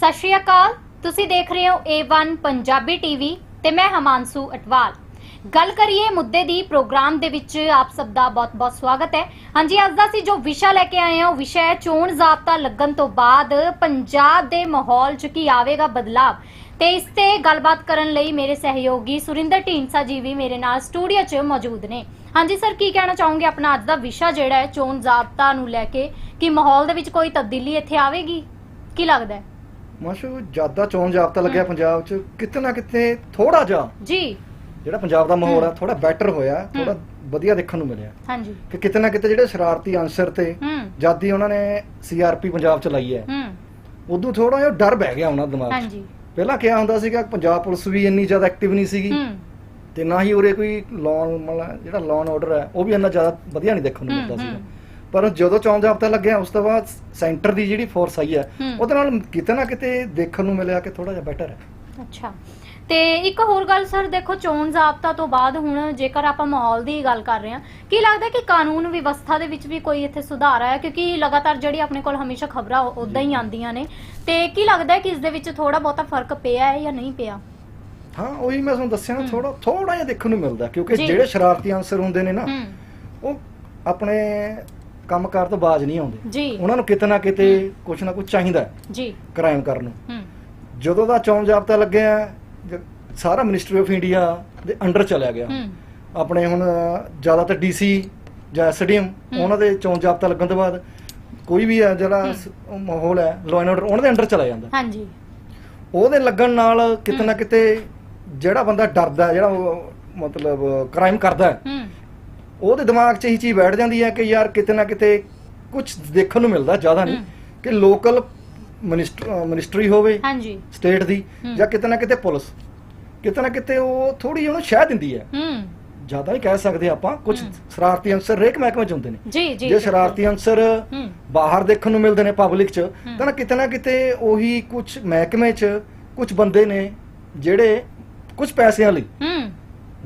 ਸਤਿ ਸ਼੍ਰੀ ਅਕਾਲ। ਤੁਸੀਂ ਦੇਖ ਰਹੇ ਹੋ A1 ਪੰਜਾਬੀ ਟੀਵੀ ਤੇ ਮੈਂ ਹਮਾਂਸੂ ਅਟਵਾਲ। ਗੱਲ ਕਰੀਏ ਮੁੱਦੇ ਦੀ ਪ੍ਰੋਗਰਾਮ ਦੇ ਵਿੱਚ ਆਪ ਸਭ ਦਾ ਬਹੁਤ-ਬਹੁਤ ਸਵਾਗਤ ਹੈ। ਹਾਂਜੀ, ਅੱਜ ਦਾ ਅਸੀਂ ਜੋ ਵਿਸ਼ਾ ਲੈ ਕੇ ਆਏ ਹਾਂ, ਉਹ ਵਿਸ਼ਾ ਹੈ ਚੋਣ ਜ਼ਾਬਤਾ ਲੱਗਣ ਤੋਂ ਬਾਅਦ ਪੰਜਾਬ ਦੇ ਮਾਹੌਲ 'ਚ ਕੀ ਆਵੇਗਾ ਬਦਲਾਵ। ਤੇ ਇਸ ਤੇ ਗੱਲਬਾਤ ਕਰਨ ਲਈ ਮੇਰੇ ਸਹਿਯੋਗੀ ਸੁਰਿੰਦਰ ਢੀਂਡਸਾ ਜੀ ਵੀ ਮੇਰੇ ਨਾਲ ਸਟੂਡੀਓ 'ਚ ਮੌਜੂਦ ਨੇ। ਹਾਂਜੀ, ਸਰ, ਕੀ ਕਹਿਣਾ ਚਾਹੋਗੇ ਆਪਣਾ ਅੱਜ ਦਾ ਵਿਸ਼ਾ ਜਿਹੜਾ ਹੈ ਚੋਣ ਜ਼ਾਬਤਾ ਨੂੰ ਲੈ ਕੇ? ਕਿ ਮਾਹੌਲ ਦੇ ਵਿੱਚ ਕੋਈ ਤਬਦੀਲੀ ਇੱਥੇ ਆਵੇਗੀ? ਕੀ ਲੱਗਦਾ ਹੈ? ਮਾਸ਼ੋ ਜ਼ਿਆਦਾ ਚੋਣ ਜਾਬਤਾ ਲੱਗਿਆ ਪੰਜਾਬ 'ਚ। ਕਿਤੇ ਨਾ ਕਿਤੇ ਥੋੜਾ ਜਿਹਾ ਜੀ। ਜਿਹੜਾ ਪੰਜਾਬ ਦਾ ਮਾਹੌਲ ਆ। ਥੋੜਾ ਬੈਟਰ ਹੋਇਆ ਥੋੜਾ। ਵਧੀਆ ਦੇਖਣ ਨੂੰ ਮਿਲਿਆ। ਹਾਂਜੀ। ਕਿ ਕਿਤੇ ਨਾ ਕਿਤੇ ਜਿਹੜੇ ਸ਼ਰਾਰਤੀ ਅਨਸਰ ਤੇ ਜਾਦੀ ਉਹਨਾਂ ਨੇ ਸੀਆਰਪੀ ਪੰਜਾਬ 'ਚ ਲਾਈ ਹੈ ਹੂੰ ਉਦੋਂ ਥੋੜਾ ਜਿਹਾ ਡਰ ਬਹਿ ਗਿਆ ਉਹਨਾਂ ਦਿਮਾਗ 'ਚ। ਹਾਂਜੀ। ਪਹਿਲਾਂ ਕਿਹਾ ਹੁੰਦਾ ਸੀਗਾ ਪੰਜਾਬ ਪੁਲਿਸ ਵੀ ਇੰਨੀ ਜ਼ਿਆਦਾ ਐਕਟਿਵ ਨਹੀਂ ਸੀਗੀ। ਹੂੰ ਤੇ ਨਾ ਹੀ ਉਰੇ ਕੋਈ ਲਾਅ ਮਤਲਬ ਜਿਹੜਾ ਲਾਅ ਆਰਡਰ ਹੈ ਉਹ ਵੀ ਇੰਨਾ ਜ਼ਿਆਦਾ ਵਧੀਆ ਨਹੀਂ ਦੇਖਣ ਨੂੰ ਮਿਲਦਾ ਸੀਗਾ। ਪਰ ਜਦੋਂ ਚੋਣ ਜਾਬਤਾ ਲੱਗਿਆ ਉਸ ਤੋਂ ਬਾਅਦ ਸੈਂਟਰ ਦੀ ਜਿਹੜੀ ਫੋਰਸ ਆਈ ਹੈ। ਉਹਦੇ ਨਾਲ ਕਿਤੇ ਨਾ ਕਿਤੇ ਦੇਖਣ ਨੂੰ ਮਿਲਿਆ ਕਿ ਥੋੜਾ ਜਿਹਾ ਬੈਟਰ ਹੈ। ਅੱਛਾ। ਤੇ ਇੱਕ ਹੋਰ ਗੱਲ ਸਰ ਦੇਖੋ ਚੋਣ ਜ਼ਾਬਤਾ ਤੋਂ ਬਾਅਦ ਹੁਣ ਜੇਕਰ ਆਪਾਂ ਮਾਹੌਲ ਦੀ ਗੱਲ ਕਰ ਰਹੇ ਹਾਂ ਕੀ ਲੱਗਦਾ ਕਿ ਕਾਨੂੰਨ ਵਿਵਸਥਾ ਦੇ ਵਿੱਚ ਵੀ ਕੋਈ ਇੱਥੇ ਸੁਧਾਰ ਆਇਆ? ਕਿਉਂਕਿ ਲਗਾਤਾਰ ਜਿਹੜੀ ਆਪਣੇ ਕੋਲ ਹਮੇਸ਼ਾ ਖਬਰਾਂ ਉਦਾਂ ਹੀ ਆਉਂਦੀਆਂ ਨੇ। ਤੇ ਕੀ ਲੱਗਦਾ ਕਿ ਇਸ ਦੇ ਵਿੱਚ ਥੋੜਾ ਬਹੁਤਾ ਫ਼ਰਕ ਪਿਆ ਹੈ ਜਾਂ ਨਹੀਂ ਪਿਆ? ਹਾਂ ਉਹੀ ਮੈਂ ਤੁਹਾਨੂੰ ਦੱਸਿਆ। ਥੋੜਾ ਥੋੜਾ ਜਿਹਾ ਦੇਖਣ ਨੂੰ ਮਿਲਦਾ ਕਿਉਂਕਿ। ਜਿਹੜੇ ਸ਼ਰਾਰਤੀ ਅਨਸਰ ਹੁੰਦੇ ਨੇ ਨਾ ਉਹ ਆਪਣੇ ਕੰਮਕਾਰ ਤੋਂ ਬਾਜ ਨਹੀਂ ਆਉਂਦੇ। ਜੀ। ਉਹਨਾਂ ਨੂੰ ਕਿਤੇ ਨਾ ਕਿਤੇ ਕੁਝ ਨਾ ਕੁਝ ਚਾਹੀਦਾ ਜੀ। ਕ੍ਰਾਈਮ ਕਰਨ ਨੂੰ। ਹੂੰ। ਜਦੋਂ ਦਾ ਚੌਂ ਜਾਬਤਾ ਲੱਗਿਆ ਜ- ਸਾਰਾ ਮਿਨਿਸਟਰੀ ਆਫ ਇੰਡੀਆ ਦੇ ਅੰਡਰ ਚਲਿਆ ਗਿਆ। ਹੂੰ। ਆਪਣੇ ਹੁਣ ਜ਼ਿਆਦਾਤਰ ਡੀਸੀ ਜਾਂ ਐਸਡੀਐਮ। ਉਹਨਾਂ ਦੇ ਚੌਂ ਜਾਬਤਾ ਲੱਗਣ ਤੋਂ ਬਾਅਦ ਕੋਈ ਵੀ ਹੈ ਜਿਹੜਾ ਹਮ। ਸ- ਉਹ ਮਾਹੌਲ ਹੈ ਲਾਅ ਐਂਡ ਆਰਡਰ ਉਹਨਾਂ ਦੇ ਅੰਡਰ ਚਲਾ ਜਾਂਦਾ। ਹਾਂਜੀ। ਉਹਦੇ ਲੱਗਣ ਨਾਲ ਕਿਤੇ ਨਾ। ਕਿਤੇ ਜਿਹੜਾ ਬੰਦਾ ਡਰਦਾ ਹੈ, ਜਿਹੜਾ ਉਹ ਮਤਲਬ ਕ੍ਰਾਈਮ ਕਰਦਾ ਹੈ, ਹੂੰ। ਉਹਦੇ ਦਿਮਾਗ 'ਚ ਇਹੀ ਚੀਜ਼ ਬੈਠ ਜਾਂਦੀ ਹੈ ਕਿ ਯਾਰ ਕਿਤੇ ਨਾ ਕਿਤੇ ਕੁਝ ਦੇਖਣ ਨੂੰ ਮਿਲਦਾ ਜ਼ਿਆਦਾ ਨਹੀਂ। ਕਿ ਲੋਕਲ ਮਿਨਿਸਟਰ ਹੋਵੇ ਹਾਂਜੀ। ਸਟੇਟ ਦੀ। ਜਾਂ ਕਿਤੇ ਨਾ ਕਿਤੇ ਪੁਲਿਸ। ਕਿਤੇ ਨਾ ਕਿਤੇ ਉਹ ਥੋੜੀ ਉਹਨੂੰ ਸ਼ਹਿ ਦਿੰਦੀ ਹੈ। ਹੂੰ। ਜ਼ਿਆਦਾ ਨਹੀਂ ਕਹਿ ਸਕਦੇ ਆਪਾਂ ਕੁਝ। ਸ਼ਰਾਰਤੀ ਅੰਸਰ ਰੇਕ ਮਹਿਕਮੇ 'ਚ ਹੁੰਦੇ ਨੇ। ਜੀ ਜੀ ਜੇ ਸ਼ਰਾਰਤੀ ਅੰਸਰ ਹੂੰ। ਬਾਹਰ ਦੇਖਣ ਨੂੰ ਮਿਲਦੇ ਨੇ ਪਬਲਿਕ 'ਚ। ਤਾਂ ਨਾ ਕਿਤੇ ਨਾ ਕਿਤੇ ਉਹੀ ਕੁਝ ਮਹਿਕਮੇ 'ਚ ਕੁਝ ਬੰਦੇ ਨੇ ਜਿਹੜੇ ਕੁਝ ਪੈਸਿਆਂ ਲਈ ਹੂੰ।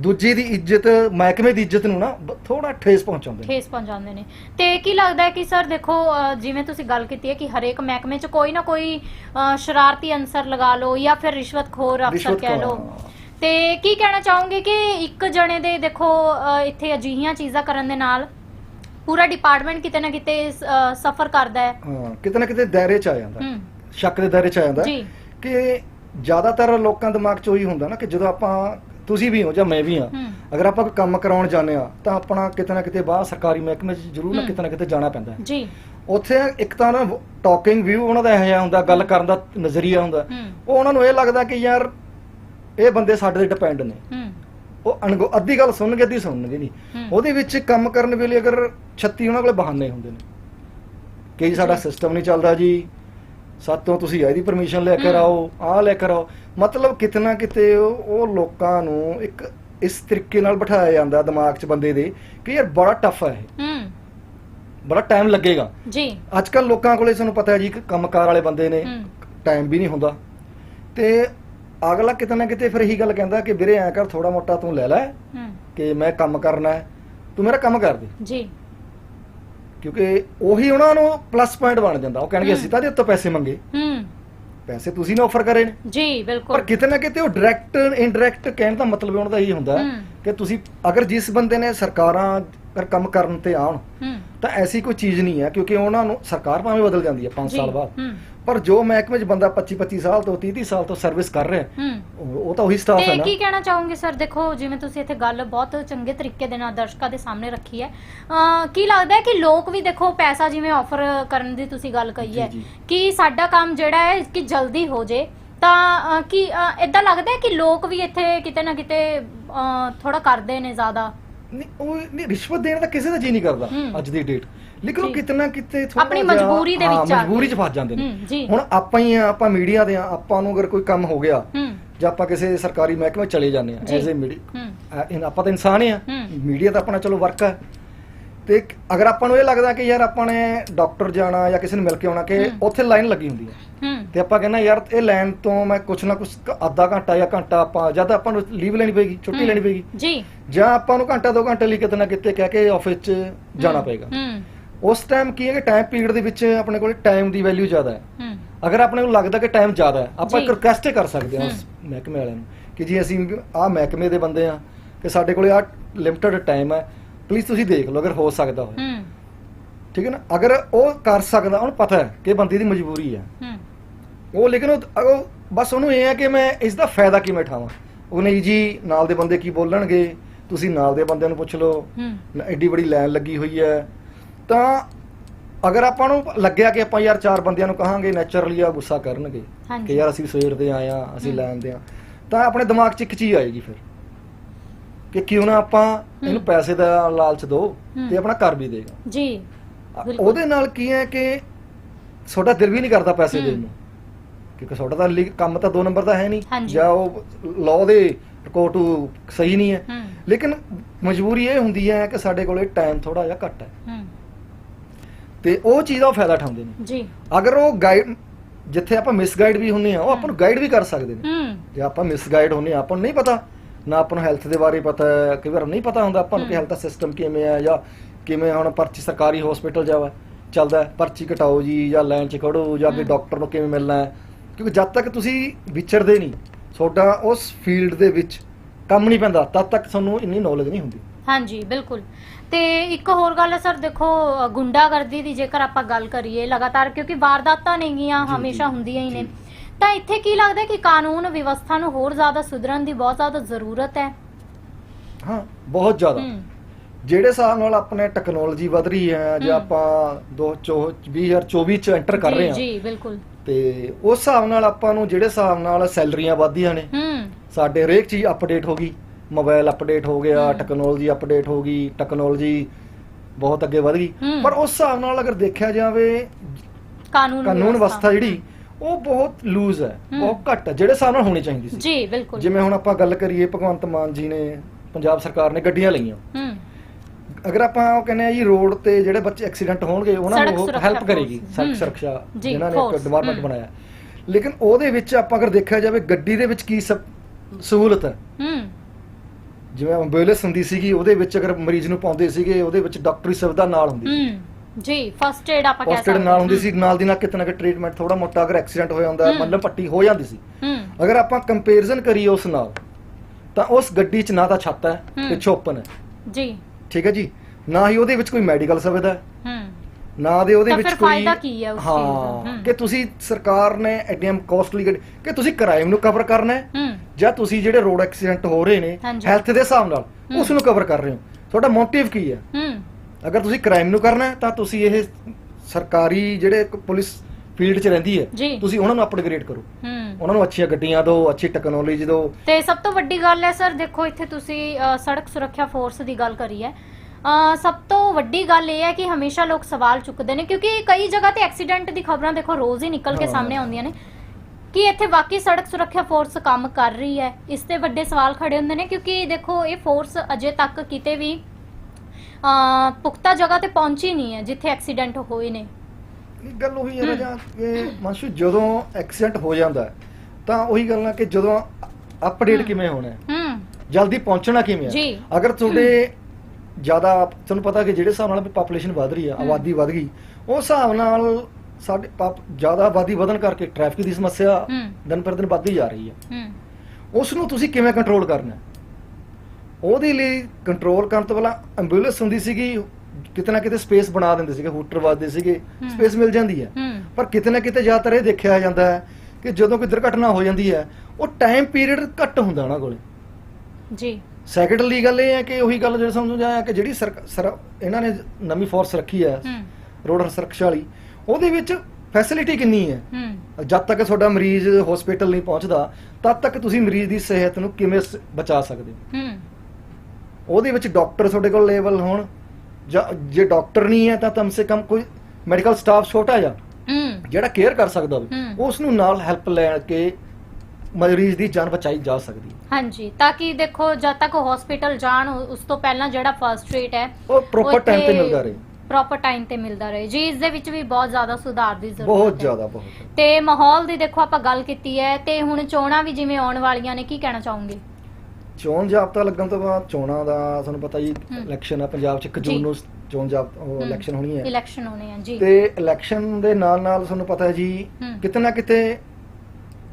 ਦੂਜੇ ਦੀ ਇੱਜ਼ਤ ਮਹਿਕਮੇ ਦੀ ਇੱਜ਼ਤ ਨੂੰ ਨਾ ਥੋੜਾ ਠੇਸ ਪਹੁੰਚਾਉਂਦੇ ਨੇ। ਠੇਸ ਪਹੁੰਚਾਉਂਦੇ ਨੇ। ਤੇ ਕੀ ਲੱਗਦਾ ਹੈ ਕਿ ਸਰ ਦੇਖੋ ਜਿਵੇਂ ਤੁਸੀਂ ਗੱਲ ਕੀਤੀ ਹੈ ਕਿ ਹਰੇਕ ਮਹਿਕਮੇ 'ਚ ਕੋਈ ਨਾ ਕੋਈ ਸ਼ਰਾਰਤੀ ਅਨਸਰ ਲਗਾ ਲਓ ਜਾਂ ਫਿਰ ਰਿਸ਼ਵਤਖੋਰ ਅਫਸਰ ਕਹਿ ਲਓ। ਤੇ ਕੀ ਕਹਿਣਾ ਚਾਹੋਗੇ ਕਿ ਇੱਕ ਜਣੇ ਦੇ ਦੇਖੋ ਇੱਥੇ ਅਜਿਹੀਆਂ ਚੀਜ਼ਾਂ ਕਰਨ ਦੇ ਨਾਲ ਪੂਰਾ ਡਿਪਾਰਟਮੈਂਟ ਕਿਤੇ ਨਾ ਕਿਤੇ ਸਫਰ ਕਰਦਾ ਹੈ? ਹਾਂ ਕਿਤੇ ਨਾ ਕਿਤੇ ਦਾਇਰੇ 'ਚ ਆ ਜਾਂਦਾ। ਹੂੰ। ਸ਼ੱਕ ਦੇ ਦਾਇਰੇ 'ਚ ਆ ਜਾਂਦਾ। ਜੀ। ਕਿ ਜ਼ਿਆਦਾਤਰ ਲੋਕਾਂ ਦੇ ਦਿਮਾਗ 'ਚ ਉਹੀ ਹੁੰਦਾ ਨਾ ਕਿ ਜਦੋਂ ਆਪਾਂ ਤੁਸੀਂ ਵੀ ਹੋ ਜਾਂ ਮੈਂ ਵੀ ਹਾਂ ਅਗਰ ਆਪਾਂ ਕੋਈ ਕੰਮ ਕਰਾਉਣ ਜਾਂਦੇ ਆ ਤਾਂ ਆਪਣਾ ਕਿਤੇ ਨਾ ਕਿਤੇ ਬਾਹਰ ਸਰਕਾਰੀ ਮਹਿਕਮੇ 'ਚ ਜ਼ਰੂਰ ਨਾ। ਕਿਤੇ ਨਾ ਕਿਤੇ ਜਾਣਾ ਪੈਂਦਾ। ਜੀ। ਉੱਥੇ ਇੱਕ ਤਾਂ ਨਾ ਟਾਕਿੰਗ ਵਿਊ ਉਹਨਾਂ ਦਾ ਇਹੋ ਜਿਹਾ ਹੁੰਦਾ ਗੱਲ ਕਰਨ ਦਾ ਨਜ਼ਰੀਆ ਹੁੰਦਾ। ਉਹ ਉਹਨਾਂ ਨੂੰ ਇਹ ਲੱਗਦਾ ਕਿ ਯਾਰ ਇਹ ਬੰਦੇ ਸਾਡੇ ਤੇ ਡਿਪੈਂਡ ਨੇ। ਉਹ ਅਣਗੋ ਅੱਧੀ ਗੱਲ ਸੁਣਨਗੇ ਅੱਧੀ ਸੁਣਨਗੇ ਨਹੀਂ। ਉਹਦੇ ਵਿੱਚ ਕੰਮ ਕਰਨ ਵੇਲੇ ਅਗਰ 36 ਉਹਨਾਂ ਕੋਲੇ ਬਹਾਨੇ ਹੁੰਦੇ ਨੇ। ਕਿ ਸਾਡਾ। ਸਿਸਟਮ ਨਹੀਂ ਚੱਲਦਾ ਜੀ ਸਾਤੋਂ ਤੁਸੀਂ ਇਹਦੀ ਪਰਮਿਸ਼ਨ ਲੈ ਕੇ। ਆਓ ਆਹ ਲੈ ਕੇ ਆਓ ਮਤਲਬ ਕਿਤਨਾ ਕਿਤੇ ਉਹ ਲੋਕਾਂ ਨੂੰ ਇੱਕ ਇਸ ਤਰੀਕੇ ਨਾਲ ਬਿਠਾਇਆ ਜਾਂਦਾ ਦਿਮਾਗ 'ਚ ਬੰਦੇ ਦੇ ਕਿ ਯਾਰ ਬੜਾ ਟਫ ਹੈ ਇਹ। ਹੂੰ। ਬੜਾ ਟਾਈਮ ਲੱਗੇਗਾ। ਜੀ। ਅੱਜ ਕੱਲ ਲੋਕਾਂ ਕੋਲੇ ਤੁਹਾਨੂੰ ਪਤਾ ਹੈ ਜੀ ਕਿ ਕੰਮਕਾਰ ਵਾਲੇ ਬੰਦੇ ਨੇ ਹੂੰ। ਟਾਈਮ ਵੀ ਨਹੀਂ ਹੁੰਦਾ। ਤੇ ਅਗਲਾ ਕਿਤੇ ਨਾ ਕਿਤੇ ਫਿਰ ਇਹੀ ਗੱਲ ਕਹਿੰਦਾ ਕਿ ਵੀਰੇ ਐਂ ਕਰ ਥੋੜਾ ਮੋਟਾ ਤੂੰ ਲੈ ਲੈ ਹੂੰ। ਕਿ ਮੈਂ ਕੰਮ ਕਰਨਾ ਹੈ। ਤੂੰ ਮੇਰਾ ਕੰਮ ਕਰ ਦੇ। ਜੀ। ਕਿਉਂਕਿ ਉਹੀ ਉਹਨਾਂ ਨੂੰ ਪਲੱਸ ਪੁਆਇੰਟ ਬਣ ਜਾਂਦਾ। ਉਹ ਕਹਿਣਗੇ। ਅਸੀਂ ਤਾਂ ਇਹਦੇ ਉੱਤੇ ਪੈਸੇ ਮੰਗੇ। ਹੂੰ। ਪੈਸੇ ਤੁਸੀਂ ਨਾ ਆਫਰ ਕਰੇ ਨੇ। ਜੀ ਪਰ ਬਿਲਕੁਲ ਕਿਤੇ ਨਾ ਕਿਤੇ ਉਹ ਡਾਇਰੈਕਟ ਇਨਡਾਇਰੈਕਟ ਕਹਿਣ ਦਾ ਮਤਲਬ ਉਹਨਾਂ ਦਾ ਇਹੀ ਹੁੰਦਾ। ਕਿ ਤੁਸੀਂ ਅਗਰ ਜਿਸ ਬੰਦੇ ਨੇ ਸਰਕਾਰਾਂ ਅਗਰ ਕੰਮ ਕਰਨ ਤੇ ਆਉਣ ਹੂੰ। ਤਾਂ ਐਸੀ ਕੋਈ ਚੀਜ਼ ਨਹੀਂ ਹੈ ਕਿਉਂਕਿ ਉਹਨਾਂ ਨੂੰ ਸਰਕਾਰ ਭਾਵੇਂ ਬਦਲ ਜਾਂਦੀ ਹੈ 5 ਜੀ ਸਾਲ ਬਾਅਦ। ਪਰ ਜੋ ਮਹਿਕਮੇ 'ਚ ਬੰਦਾ 25 25 ਸਾਲ ਤੋਂ 30 30 ਸਾਲ ਤੋਂ ਸਰਵਿਸ ਕਰ ਰਿਹਾ ਹੂੰ। ਉਹ ਉਹ ਤਾਂ ਉਹੀ ਸਟਾਫ ਹੈ ਤੇ ਨਾ। ਕੀ ਕਹਿਣਾ ਚਾਹੋਗੇ ਸਰ ਦੇਖੋ ਜਿਵੇਂ ਤੁਸੀਂ ਇੱਥੇ ਗੱਲ ਬਹੁਤ ਚੰਗੇ ਤਰੀਕੇ ਦੇ ਨਾਲ ਦਰਸ਼ਕਾਂ ਦੇ ਸਾਹਮਣੇ ਰੱਖੀ ਹੈ ਅਹ ਕੀ ਲੱਗਦਾ ਹੈ ਕਿ ਲੋਕ ਵੀ ਦੇਖੋ ਪੈਸਾ ਜਿਵੇਂ ਆਫਰ ਕਰਨ ਦੀ ਤੁਸੀਂ ਗੱਲ ਕਹੀ ਹੈ ਜੀ, ਜੀ। ਕਿ ਸਾਡਾ ਕੰਮ ਜਿਹੜਾ ਹੈ ਕਿ ਜਲਦੀ ਹੋ ਜੇ ਤਾਂ ਅਹ, ਕੀ ਇਦਾਂ ਲੱਗਦਾ ਹੈ ਕਿ ਲੋਕ ਵੀ ਇੱਥੇ ਕਿਤੇ ਨਾ ਕਿਤੇ ਥੋੜਾ ਕਰਦੇ ਨੇ ਜ਼ਿਆਦਾ? ਨਹੀਂ ਉਹ ਨਹੀਂ ਰਿਸ਼ਵਤ ਦੇਣ ਦਾ ਕਿਸੇ ਦਾ ਜੀ ਨਹੀਂ ਕਰਦਾ। ਅੱਜ ਦੀ ਡੇਟ ਲੇਕਿਨ ਉਹ ਜੀ। ਕਿਤੇ ਥੋੜ੍ਹਾ ਆਪਣੀ ਮਜਬੂਰੀ ਦੇ ਵਿੱਚ ਆ। ਮਜਬੂਰੀ 'ਚ ਫਸ ਜਾਂਦੇ ਨੇ। ਹੁਣ ਆਪਾਂ ਹੀ ਆ ਆਪਾਂ ਮੀਡੀਆ ਦੇ ਆ ਆਪਾਂ ਨੂੰ ਅਗਰ ਕੋਈ ਕੰਮ ਹੋ ਗਿਆ ਜਾਂ ਆਪਾਂ ਕਿਸੇ ਸਰਕਾਰੀ ਮਹਿਕਮੇ ਚਲੇ ਜਾਂਦੇ ਆ। ਐਜ਼ ਏ ਮੀਡੀਆ ਆਪਾਂ ਤਾਂ ਇਨਸਾਨ ਹੀ ਆ। ਮੀਡੀਆ ਤਾਂ ਆਪਣਾ ਚਲੋ ਵਰਕ ਹੈ ਤੇ ਅਗਰ ਆਪਾਂ ਨੂੰ ਇਹ ਲੱਗਦਾ ਕਿ ਯਾਰ ਆਪਾਂ ਨੇ ਡਾਕਟਰ ਜਾਣਾ ਜਾਂ ਕਿਸੇ ਨੂੰ ਮਿਲ ਕੇ ਆਉਣਾ ਕਿ। ਉੱਥੇ ਲਾਈਨ ਲੱਗੀ ਹੁੰਦੀ ਹੈ। ਤੇ ਆਪਾਂ ਕਹਿੰਦਾ ਯਾਰ ਇਹ ਲਾਈਨ ਤੋਂ ਮੈਂ ਕੁਛ ਨਾ ਕੁਛ ਅੱਧਾ ਘੰਟਾ ਜਾਂ ਘੰਟਾ ਆਪਾਂ ਜਾਂ ਤਾਂ ਆਪਾਂ ਨੂੰ ਲੀਵ ਲੈਣੀ ਪਏਗੀ ਛੁੱਟੀ। ਲੈਣੀ ਪਏਗੀ। ਜੀ। ਜਾਂ ਆਪਾਂ ਨੂੰ ਘੰਟਾ ਦੋ ਘੰਟੇ ਲਈ ਕਿਤੇ ਨਾ ਕਿਤੇ ਕਹਿ ਕੇ ਆਫਿਸ 'ਚ ਜਾਣਾ ਪਏਗਾ। ਉਸ ਟਾਈਮ ਕੀ ਹੈ ਕਿ ਟਾਈਮ ਪੀਰੀਅਡ ਦੇ ਵਿੱਚ ਆਪਣੇ ਕੋਲ ਟਾਈਮ ਦੀ ਵੈਲਿਊ ਜ਼ਿਆਦਾ ਹੈ। ਹੂੰ। ਅਗਰ ਆਪਣੇ ਨੂੰ ਲੱਗਦਾ ਕਿ ਟਾਈਮ ਜ਼ਿਆਦਾ ਹੈ ਆਪਾਂ। ਇੱਕ ਰਿਕੁਐਸਟ ਕਰ ਸਕਦੇ ਹਾਂ ਉਸ ਮਹਿਕਮੇ ਵਾਲਿਆਂ ਨੂੰ ਕਿ ਜੀ ਅਸੀਂ ਆਹ ਮਹਿਕਮੇ ਦੇ ਬੰਦੇ ਆ ਕਿ ਸਾਡੇ ਕੋਲੇ ਆਹ ਲਿਮਟਿਡ ਟਾਈਮ ਹੈ ਪਲੀਜ਼ ਤੁਸੀਂ ਦੇਖ ਲਓ ਅਗਰ ਹੋ ਸਕਦਾ ਹੋਵੇ। ਹੂੰ। ਠੀਕ ਹੈ ਨਾ? ਅਗਰ ਉਹ ਕਰ ਸਕਦਾ ਉਹਨੂੰ ਪਤਾ ਹੈ ਕਿ ਬੰਦੇ ਦੀ ਮਜਬੂਰੀ ਹੈ। ਹੂੰ। ਉਹ ਲੇਕਿਨ ਉਹ ਬਸ ਉਹਨੂੰ ਇਹ ਹੈ ਕਿ ਮੈਂ ਇਸ ਦਾ ਫਾਇਦਾ ਕਿਵੇਂ ਉਠਾਵਾਂ? ਉਹ ਨਹੀਂ ਜੀ ਨਾਲ ਦੇ ਬੰਦੇ ਕੀ ਬੋਲਣਗੇ? ਤੁਸੀਂ ਨਾਲ ਦੇ ਬੰਦਿਆਂ ਨੂੰ ਪੁੱਛ ਲਓ। ਐਡੀ ਬੜੀ ਲਾਈਨ ਲੱਗੀ ਹੋਈ ਹੈ। ਤਾਂ ਅਗਰ ਆਪਾਂ ਨੂੰ ਲੱਗਿਆ ਕਿ ਆਪਾਂ ਯਾਰ ਚਾਰ ਬੰਦਿਆਂ ਨੂੰ ਕਹਾਂਗੇ ਨੇਚਰਲੀ ਆ ਗੁੱਸਾ ਕਰਨਗੇ ਹਾਂਜੀ। ਕਿ ਯਾਰ ਅਸੀਂ ਸਵੇਰ ਦੇ ਆਏ ਆ ਅਸੀਂ। ਲਾਈਨ ਦੇ ਆ ਤਾਂ ਆਪਣੇ ਦਿਮਾਗ 'ਚ ਇੱਕ ਚੀਜ਼ ਆਏਗੀ ਫਿਰ ਕਿ ਕਿਉਂ ਨਾ ਆਪਾਂ ਇਹਨੂੰ। ਪੈਸੇ ਦਾ ਲਾਲਚ ਦੋ ਹੂੰ। ਤੇ ਆਪਣਾ ਕਰ ਵੀ ਦੇਗਾ ਜੀ ਬਿਲਕੁਲ। ਉਹਦੇ ਨਾਲ ਕੀ ਹੈ ਕਿ ਤੁਹਾਡਾ ਦਿਲ ਵੀ ਨਹੀਂ ਕਰਦਾ ਪੈਸੇ ਹੂੰ। ਦੇਣ ਨੂੰ ਕਿਉਂਕਿ ਤੁਹਾਡਾ ਤਾਂ ਲੀ- ਕੰਮ ਤਾਂ ਦੋ ਨੰਬਰ ਦਾ ਹੈ ਨਹੀਂ ਹਾਂਜੀ। ਜਾਂ ਉਹ ਲਾਅ ਦੇ ਰਿਕਾਰਡ ਸਹੀ ਨਹੀਂ ਹੈ ਹੂੰ ਲੇਕਿਨ ਮਜਬੂਰੀ ਇਹ ਹੁੰਦੀ ਹੈ ਕਿ ਸਾਡੇ ਕੋਲੇ ਟਾਈਮ ਥੋੜਾ ਜਿਹਾ ਘੱਟ ਹੈ ਹੂੰ ਤੇ ਉਹ ਚੀਜ਼ ਦਾ ਉਹ ਫਾਇਦਾ ਉਠਾਉਂਦੇ ਨੇ। ਜੀ। ਅਗਰ ਉਹ ਗਾਈਡ ਜਿੱਥੇ ਆਪਾਂ ਮਿਸਗਾਈਡ ਵੀ ਹੁੰਨੇ ਆ ਉਹ ਆਪਾਂ ਨੂੰ ਗਾਈਡ ਵੀ ਕਰ ਸਕਦੇ ਨੇ। ਹੂੰ। ਜੇ ਆਪਾਂ ਮਿਸਗਾਈਡ ਹੁੰਨੇ ਆ ਆਪਾਂ ਨੂੰ ਨਹੀਂ ਪਤਾ ਨਾ ਆਪਾਂ ਨੂੰ ਹੈਲਥ ਦੇ ਬਾਰੇ ਪਤਾ ਹੈ ਕਈ ਵਾਰ ਨਹੀਂ ਪਤਾ ਹੁੰਦਾ ਆਪਾਂ ਨੂੰ ਕਿ। ਹੈਲਥ ਦਾ ਸਿਸਟਮ ਕਿਵੇਂ ਹੈ ਜਾਂ ਕਿਵੇਂ ਹੁਣ ਪਰਚੀ ਸਰਕਾਰੀ ਹਸਪੀਟਲ ਜਾਵਾ ਚੱਲਦਾ ਹੈ, ਪਰਚੀ ਕਟਾਓ ਜੀ ਜਾਂ ਲਾਈਨ 'ਚ ਖੜੋ ਜਾਂ ਹਮ। ਡਾਕਟਰ ਨੂੰ ਕਿਵੇਂ ਮਿਲਣਾ ਹੈ। ਕਿਉਂਕਿ ਜਦ ਤੱਕ ਤੁਸੀਂ ਵਿਚਰਦੇ ਨਹੀਂ ਤੁਹਾਡਾ ਉਸ ਫੀਲਡ ਦੇ ਵਿੱਚ ਕੰਮ ਨਹੀਂ ਪੈਂਦਾ ਤਦ ਤੱਕ ਤੁਹਾਨੂੰ ਇੰਨੀ ਨੌਲੇਜ ਨਹੀਂ ਹੁੰਦੀ। ਹਾਂਜੀ ਬਿਲਕੁਲ। ਤੇ ਇੱਕ ਹੋਰ ਗੱਲ ਹੈ ਸਰ ਦੇਖੋ ਅ, ਗੁੰਡਾਗਰਦੀ ਦੀ ਜੇਕਰ ਆਪਾਂ ਗੱਲ ਕਰੀਏ ਲਗਾਤਾਰ ਕਿਉਂਕਿ ਵਾਰਦਾਤਾਂ ਨੇਗੀਆਂ ਜੀ, ਹਮੇਸ਼ਾ ਜੀ, ਹੁੰਦੀਆਂ ਹੀ ਨੇ। ਜੀ। ਤਾਂ ਇੱਥੇ ਕੀ ਲੱਗਦਾ ਹੈ ਕਿ ਕਾਨੂੰਨ ਵਿਵਸਥਾ ਨੂੰ ਹੋਰ ਜ਼ਿਆਦਾ ਸੁਧਰਨ ਦੀ ਬਹੁਤ ਜ਼ਿਆਦਾ ਜ਼ਰੂਰਤ ਹੈ? ਹਾਂ ਬਹੁਤ ਜ਼ਿਆਦਾ। ਹੂੰ। ਜਿਹੜੇ ਹਿਸਾਬ ਨਾਲ ਆਪਣੇ ਟੈਕਨੋਲੋਜੀ ਵਧ ਰਹੀ ਹੈ ਜੇ ਹਮ। ਆਪਾਂ ਦੋ ਚੋ- 2024 ਚ ਐਂਟਰ ਕਰ ਰਹੇ ਹਾਂ ਜੀ ਬਿਲਕੁਲ। ਤੇ ਉਸ ਹਿਸਾਬ ਨਾਲ ਆਪਾਂ ਨੂੰ ਜਿਹੜੇ ਹਿਸਾਬ ਨਾਲ ਸੈਲਰੀਆਂ ਵਧਦੀਆਂ ਨੇ ਹੂੰ। ਸਾਡੇ ਹਰੇਕ ਚੀਜ਼ ਅਪਡੇਟ ਹੋ ਗਈ। ਮੋਬਾਈਲ ਅਪਡੇਟ ਹੋ ਗਿਆ। ਟੈਕਨੋਲੋਜੀ ਅਪਡੇਟ ਹੋ ਗਈ ਟੈਕਨੋਲੋਜੀ ਬਹੁਤ ਅੱਗੇ ਵਧ ਗਈ। ਪਰ ਉਸ ਹਿਸਾਬ ਨਾਲ ਅਗਰ ਦੇਖਿਆ ਜਾਵੇ ਕਾਨੂੰਨ ਕਾਨੂੰਨ ਵਿਵਸਥਾ ਜਿਹੜੀ ਉਹ ਬਹੁਤ ਲੂਜ਼ ਹੈ। ਬਹੁਤ ਘੱਟ ਜਿਹੜੇ ਹਿਸਾਬ ਨਾਲ ਹੋਣੀ ਚਾਹੀਦੀ ਸੀ। ਜੀ ਬਿਲਕੁਲ। ਜਿਵੇਂ ਹੁਣ ਆਪਾਂ ਗੱਲ ਕਰੀਏ ਭਗਵੰਤ ਮਾਨ ਜੀ ਨੇ ਪੰਜਾਬ ਸਰਕਾਰ ਨੇ ਗੱਡੀਆਂ ਲਈਆਂ। ਹੂੰ। ਅਗਰ ਆਪਾਂ ਉਹ ਕਹਿੰਦੇ ਆ ਜੀ ਰੋਡ ਤੇ ਜਿਹੜੇ ਬੱਚੇ ਐਕਸੀਡੈਂਟ ਹੋਣਗੇ ਉਹਨਾਂ ਨੂੰ ਉਹ ਸੁਰੱਖਿਆ ਹੈਲਪ ਕਰੇਗੀ ਸੜਕ ਸੁਰੱਖਿਆ ਜਿਨ੍ਹਾਂ ਨੇ ਇੱਕ ਡਿਪਾਰਟਮੈਂਟ। ਬਣਾਇਆ। ਲੇਕਿਨ ਉਹਦੇ ਵਿੱਚ ਆਪਾਂ ਅਗਰ ਦੇਖਿਆ ਜਾਵੇ ਗੱਡੀ ਦੇ ਵਿੱਚ ਕੀ ਸਹੂ- ਸਹੂਲਤ ਹੈ? ਹੂੰ। ਜਿਵੇਂ ਐਂਬੂਲੈਂਸ ਹੁੰਦੀ ਸੀਗੀ ਉਹਦੇ ਵਿੱਚ ਅਗਰ ਮਰੀਜ਼ ਨੂੰ ਪਾਉਂਦੇ ਸੀਗੇ ਉਹਦੇ ਵਿੱਚ ਡਾਕਟਰੀ ਸੁਵਿਧਾ ਨਾਲ ਹੁੰਦੀ ਸੀ। ਹੂੰ ਜੀ ਫਸਟ ਏਡ ਆਪਾਂ ਕਹਿ ਸਕਦੇ ਨਾਲ ਹੁੰਦੀ ਹੂੰ, ਸੀ ਨਾਲ ਦੀ ਨਾਲ ਕਿਤੇ ਨਾ ਕਿਤੇ ਟ੍ਰੀਟਮੈਂਟ ਥੋੜਾ ਮੋਟਾ ਅਗਰ ਐਕਸੀਡੈਂਟ ਹੋਇਆ ਹੁੰਦਾ। ਮਤਲਬ ਪੱਟੀ ਹੋ ਜਾਂਦੀ ਸੀ। ਹੂੰ। ਅਗਰ ਆਪਾਂ ਕੰਪੈਰੀਜ਼ਨ ਕਰੀਏ ਉਸ ਨਾਲ ਤਾਂ ਉਸ ਗੱਡੀ 'ਚ ਨਾ ਤਾਂ ਛੱਤ ਹੈ। ਤੇ ਓਪਨ ਹੈ। ਜੀ। ਠੀਕ ਹੈ ਜੀ? ਨਾ ਹੀ ਉਹਦੇ ਵਿੱਚ ਕੋਈ ਮੈਡੀਕਲ ਸੁਵਿਧਾ ਹੈ। ਹੂੰ। ਨਾ ਦੇ ਉਹਦੇ ਤਾਂ ਵਿੱਚ ਫਿਰ ਕੋਈ ਫਾਇਦਾ ਕੀ ਹੈ ਉਸ ਚੀਜ਼ ਦਾ? ਹਾਂ। ਕਿ ਤੁਸੀਂ ਸਰਕਾਰ ਨੇ ਐਡੀਐਮ ਕਾਸਟਲੀ ਕਿ ਤੁਸੀਂ ਕ੍ਰਾਈਮ ਨੂੰ ਕਵਰ ਕਰਨਾ ਹੈ? ਹੂੰ। ਜਾਂ ਤੁਸੀਂ ਜਿਹੜੇ ਰੋਡ ਐਕਸੀਡੈਂਟ ਹੋ ਰਹੇ ਨੇ ਹਾਂਜੀ। ਹੈਲਥ ਦੇ ਹਿਸਾਬ ਨਾਲ। ਉਸ ਨੂੰ ਕਵਰ ਕਰ ਰਹੇ ਹੋ। ਤੁਹਾਡਾ ਮੋਟਿਵ ਕੀ ਹੈ? ਹੂੰ। ਅਗਰ ਤੁਸੀਂ ਕ੍ਰਾਈਮ ਨੂੰ ਕਰਨਾ ਹੈ ਤਾਂ ਤੁਸੀਂ ਇਹ ਸਰਕਾਰੀ ਜਿਹੜੇ ਇੱਕ ਪੁਲਿਸ ਫੀਲਡ 'ਚ ਰਹਿੰਦੀ ਹੈ ਜੀ। ਤੁਸੀਂ ਉਹਨਾਂ ਨੂੰ ਅਪਗ੍ਰੇਡ ਕਰੋ। ਹੂੰ। ਉਹਨਾਂ ਨੂੰ ਅੱਛੀਆਂ ਗੱਡੀਆਂ ਦਿਓ ਅੱਛੀ ਟੈਕਨੋਲੋਜੀ ਦਿਓ। ਤੇ ਸਭ ਤੋਂ ਵੱਡੀ ਗੱਲ ਹੈ ਸਰ ਦੇਖੋ ਇੱਥੇ ਤੁਸੀਂ ਅ, ਸੜਕ ਸੁਰੱਖਿਆ ਫੋਰਸ ਦੀ ਗੱਲ ਕਰੀ ਹੈ। ਸਭ ਤੋਂ ਵੱਡੀ ਗੱਲ ਇਹ ਹੈ ਕਿ ਹਮੇਸ਼ਾ ਲੋਕ ਸਵਾਲ ਚੁੱਕਦੇ ਨੇ ਕਿਉਂਕਿ ਕਈ ਜਗ੍ਹਾ ਤੇ ਐਕਸੀਡੈਂਟ ਦੀ ਖਬਰਾਂ ਦੇਖੋ ਰੋਜ਼ ਹੀ ਨਿਕਲ ਕੇ। ਸਾਹਮਣੇ ਆਉਂਦੀਆਂ ਨੇ ਕਿ ਇੱਥੇ ਵਾਕਈ ਸੜਕ ਸੁਰੱਖਿਆ ਫੋਰਸ ਕੰਮ ਕਰ ਰਹੀ ਹੈ ਇਸ ਤੇ ਵੱਡੇ ਸਵਾਲ ਖੜੇ ਹੁੰਦੇ ਨੇ ਕਿਉਂਕਿ ਦੇਖੋ ਇਹ ਫੋਰਸ ਅਜੇ ਤੱਕ ਕਿਤੇ ਵੀ ਅ, ਪੁਖਤਾ ਜਗ੍ਹਾ ਤੇ ਪਹੁੰਚੀ ਨਹੀਂ ਹੈ ਜਿੱਥੇ ਐਕਸੀਡੈਂਟ ਹੋਏ ਨੇ ਇਹ ਗੱਲ ਉਹੀ ਹੈ ਹਮ। ਰਾਜਾ ਕਿ ਮਾਨਸ਼ੂ ਜਦੋਂ ਐਕਸੀਡੈਂਟ ਹੋ ਜਾਂਦਾ ਹੈ, ਤਾਂ ਉਹੀ ਗੱਲ ਹੈ ਕਿ ਜਦੋਂ ਅਪਡੇਟ। ਕਿਵੇਂ ਹੋਣਾ ਹੈ ਹੂੰ ਜਲਦੀ ਪਹੁੰਚਣਾ ਕਿਵੇਂ ਜੀ। ਹੈ ਅਗਰ ਤੁਹਾਡੇ ਜ਼ਿਆਦਾ ਤੁਹਾਨੂੰ ਪਤਾ ਕਿ ਜਿਹੜੇ ਹਿਸਾਬ ਨਾਲ ਪਾਪੂਲੇਸ਼ਨ ਵਧ ਰਹੀ ਹਮ। ਆਬਾਦੀ ਵਧ ਗਈ ਉਸ ਹਿਸਾਬ ਨਾਲ ਸਾਡੇ ਪਾਪ- ਜ਼ਿਆਦਾ ਆਬਾਦੀ ਵਧਣ ਕਰਕੇ ਟ੍ਰੈਫਿਕ ਦੀ ਸਮੱਸਿਆ। ਦਿਨ ਪਰ ਦਿਨ ਵੱਧਦੀ ਜਾ ਰਹੀ ਹੈ ਉਸ ਨੂੰ ਤੁਸੀਂ ਕਿਵੇਂ ਕੰਟਰੋਲ ਕਰਨਾ? ਉਹਦੇ ਲਈ ਕੰਟਰੋਲ ਕਰਨ ਤੋਂ ਪਹਿਲਾਂ ਐਂਬੂਲੈਂਸ ਹੁੰਦੀ ਸੀਗੀ ਕਿਤੇ ਨਾ ਕਿਤੇ ਸਪੇਸ ਬਣਾ ਦਿੰਦੇ ਸੀਗੇ ਹੂਟਰ ਵੱਜਦੇ ਸੀਗੇ। ਸਪੇਸ ਮਿਲ ਜਾਂਦੀ ਹੈ ਹੂੰ ਪਰ ਕਿਤੇ ਨਾ ਕਿਤੇ ਜ਼ਿਆਦਾਤਰ ਇਹ ਦੇਖਿਆ ਜਾਂਦਾ ਹੈ ਕਿ ਜਦੋਂ ਕੋਈ ਦੁਰਘਟਨਾ ਹੋ ਜਾਂਦੀ ਹੈ ਉਹ ਟਾਈਮ ਪੀਰੀਅਡ ਘੱਟ ਹੁੰਦਾ ਉਹਨਾਂ ਕੋਲੇ ਜੀ ਸੈਕੰਡਲੀ ਗੱਲ ਇਹ ਹੈ ਕਿ ਉਹੀ ਗੱਲ ਜਿਹੜੇ ਸਮਝ ਆਇਆ ਕਿ ਜਿਹੜੀ ਸਰਕ- ਸਰ ਇਹਨਾਂ ਨੇ ਨਵੀਂ ਫੋਰਸ ਰੱਖੀ ਹੈ ਹੂੰ। ਰੋਡ ਸੁਰੱਖਿਆ ਵਾਲੀ ਉਹਦੇ ਵਿੱਚ ਫੈਸਿਲਿਟੀ ਕਿੰਨੀ ਹੈ? ਹੂੰ। ਜਦ ਤੱਕ ਤੁਹਾਡਾ ਮਰੀਜ਼ ਹਸਪੀਟਲ ਨਹੀਂ ਪਹੁੰਚਦਾ ਤਦ ਤੱਕ ਤੁਸੀਂ ਮਰੀਜ਼ ਦੀ ਸਿਹਤ ਨੂੰ ਕਿਵੇਂ ਸ- ਬਚਾ ਸਕਦੇ ਹੋ? ਹੂੰ। ਉਹਦੇ ਵਿੱਚ ਡਾਕਟਰ ਤੁਹਾਡੇ ਕੋਲ ਲੈਵਲ ਹੋਣ ਜਾਂ ਜੇ ਡਾਕਟਰ ਨਹੀਂ ਹੈ ਤਾਂ ਕਮ ਸੇ ਕਮ ਕੋਈ ਮੈਡੀਕਲ ਸਟਾਫ ਛੋਟਾ ਜਿਹਾ ਹੂੰ। ਜਿਹੜਾ ਕੇਅਰ ਕਰ ਸਕਦਾ ਹੋਵੇ ਹਮ। ਉਸ ਨੂੰ ਨਾਲ ਹੈਲਪ ਲੈ ਕੇ ਮਰੀਜ਼ ਦੀ ਜਾਨ ਬਚਾਈ ਜਾ ਸਕਦੀ ਹੈ ਹਾਂਜੀ ਤਾਂ ਕਿ ਦੇਖੋ ਜਦ ਤੱਕ ਉਹ ਹਸਪੀਟਲ ਜਾਣ ਉਸ ਤੋਂ ਪਹਿਲਾਂ ਜਿਹੜਾ ਫਰਸਟ ਏਡ ਹੈ ਉਹ ਪ੍ਰੋਪਰ ਟਾਈਮ ਤੇ ਮਿਲਦਾ ਰਹੇ ਪ੍ਰੋਪਰ ਟਾਈਮ ਤੇ ਮਿਲਦਾ ਰਹੇ ਜੀ ਇਸ ਦੇ ਵਿੱਚ ਵੀ ਬਹੁਤ ਜ਼ਿਆਦਾ ਸੁਧਾਰ ਦੀ ਜ਼ਰੂਰਤ ਬਹੁਤ ਹੈ ਜ਼ਿਆਦਾ ਬਹੁਤ ਤੇ ਮਾਹੌਲ ਦੀ ਦੇਖੋ ਆਪਾਂ ਗੱਲ ਕੀਤੀ ਹੈ ਤੇ ਹੁਣ ਚੋਣਾਂ ਵੀ ਜਿਵੇਂ ਆਉਣ ਵਾਲੀਆਂ ਨੇ ਕੀ ਕਹਿਣਾ ਚਾਹੋਗੇ ਚੋਣ ਜਾਬਤਾ ਲੱਗਣ ਤੋਂ ਬਾਅਦ ਚੋਣਾਂ ਦਾ ਤੁਹਾਨੂੰ ਪਤਾ ਜੀ। ਇਲੈਕਸ਼ਨ ਆ ਪੰਜਾਬ 'ਚ 1 ਜੀ। ਜੂਨ ਨੂੰ ਚੋਣ ਜਾਬਤਾ ਹਮ। ਇਲੈਕਸ਼ਨ ਹੋਣੀ ਹੈ ਇਲੈਕਸ਼ਨ ਹੋਣੇ ਆ ਜੀ ਤੇ ਇਲੈਕਸ਼ਨ ਦੇ ਨਾਲ ਨਾਲ ਤੁਹਾਨੂੰ ਪਤਾ ਹੈ ਜੀ ਹਮ। ਕਿਤੇ ਨਾ ਕਿਤੇ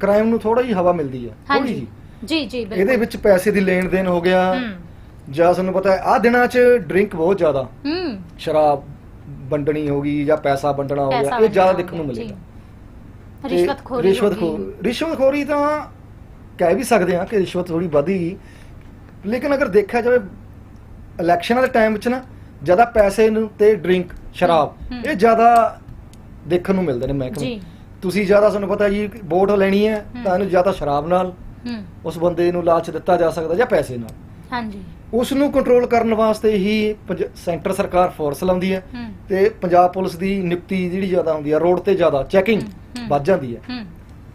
ਕ੍ਰਾਈਮ ਨੂੰ ਥੋੜਾ ਜਿਹੀ ਹਵਾ ਮਿਲਦੀ ਹੈ ਥੋੜੀ ਜੀ ਜੀ ਜੀ ਬਿਲਕੁਲ। ਇਹਦੇ ਵਿੱਚ ਪੈਸੇ ਦੀ ਲੈਣ ਦੇਣ ਹੋ ਗਿਆ। ਹੂੰ। ਜਾਂ ਤੁਹਾਨੂੰ ਪਤਾ ਹੈ ਆ ਦਿਨਾਂ 'ਚ ਡਰਿੰਕ ਬਹੁਤ ਜ਼ਿਆਦਾ। ਹੂੰ। ਸ਼ਰਾਬ ਵੰਡਣੀ ਹੋ ਗਈ ਜਾਂ ਪੈਸਾ ਵੰਡਣਾ ਹੋ ਗਿਆ ਇਹ ਜ਼ਿਆਦਾ ਦੇਖਣ ਨੂੰ ਹੋ ਮਿਲੇਗਾ ਰਿਸ਼ਵਤਖੋਰੀ ਰਿਸ਼ਵਤਖੋਰੀ ਰਿਸ਼ਵਤਖੋਰੀ ਤਾਂ ਕਹਿ ਵੀ ਸਕਦੇ ਹਾਂ ਕਿ ਰਿਸ਼ਵਤ ਥੋੜੀ ਵਧੀ। ਲੇਕਿਨ ਅਗਰ ਦੇਖਿਆ ਜਾਵੇ ਇਲੈਕਸ਼ਨਾਂ ਦੇ ਟਾਈਮ ਵਿੱਚ ਨਾ ਜ਼ਿਆਦਾ ਪੈਸੇ ਨੂੰ ਤੇ ਡਰਿੰਕ ਸ਼ਰਾਬ। ਇਹ ਜ਼ਿਆਦਾ ਦੇਖਣ ਨੂੰ ਮਿਲਦੇ ਨੇ ਮਹਿਕਮੇ ਜੀ। ਤੁਸੀਂ ਜ਼ਿਆਦਾ ਤੁਹਾਨੂੰ ਪਤਾ ਜੀ ਵੋਟ ਲੈਣੀ ਹੈ। ਤਾਂ ਇਹਨੂੰ ਜ਼ਿਆਦਾ ਸ਼ਰਾਬ ਨਾਲ ਹੂੰ। ਉਸ ਬੰਦੇ ਨੂੰ ਲਾਲਚ ਦਿੱਤਾ ਜਾ ਸਕਦਾ ਜਾਂ ਪੈਸੇ ਨਾਲ। ਹਾਂਜੀ। ਉਸ ਨੂੰ ਕੰਟਰੋਲ ਕਰਨ ਵਾਸਤੇ ਹੀ ਪੰਜ- ਸੈਂਟਰ ਸਰਕਾਰ ਫੋਰਸ ਲਾਉਂਦੀ ਹੈ ਹੂੰ। ਤੇ ਪੰਜਾਬ ਪੁਲਿਸ ਦੀ ਨਿਯੁਕਤੀ ਜਿਹੜੀ ਜ਼ਿਆਦਾ ਹੁੰਦੀ ਹੈ ਰੋਡ ਤੇ ਜ਼ਿਆਦਾ ਚੈਕਿੰਗ। ਵੱਧ ਜਾਂਦੀ ਹੈ। ਹੂੰ।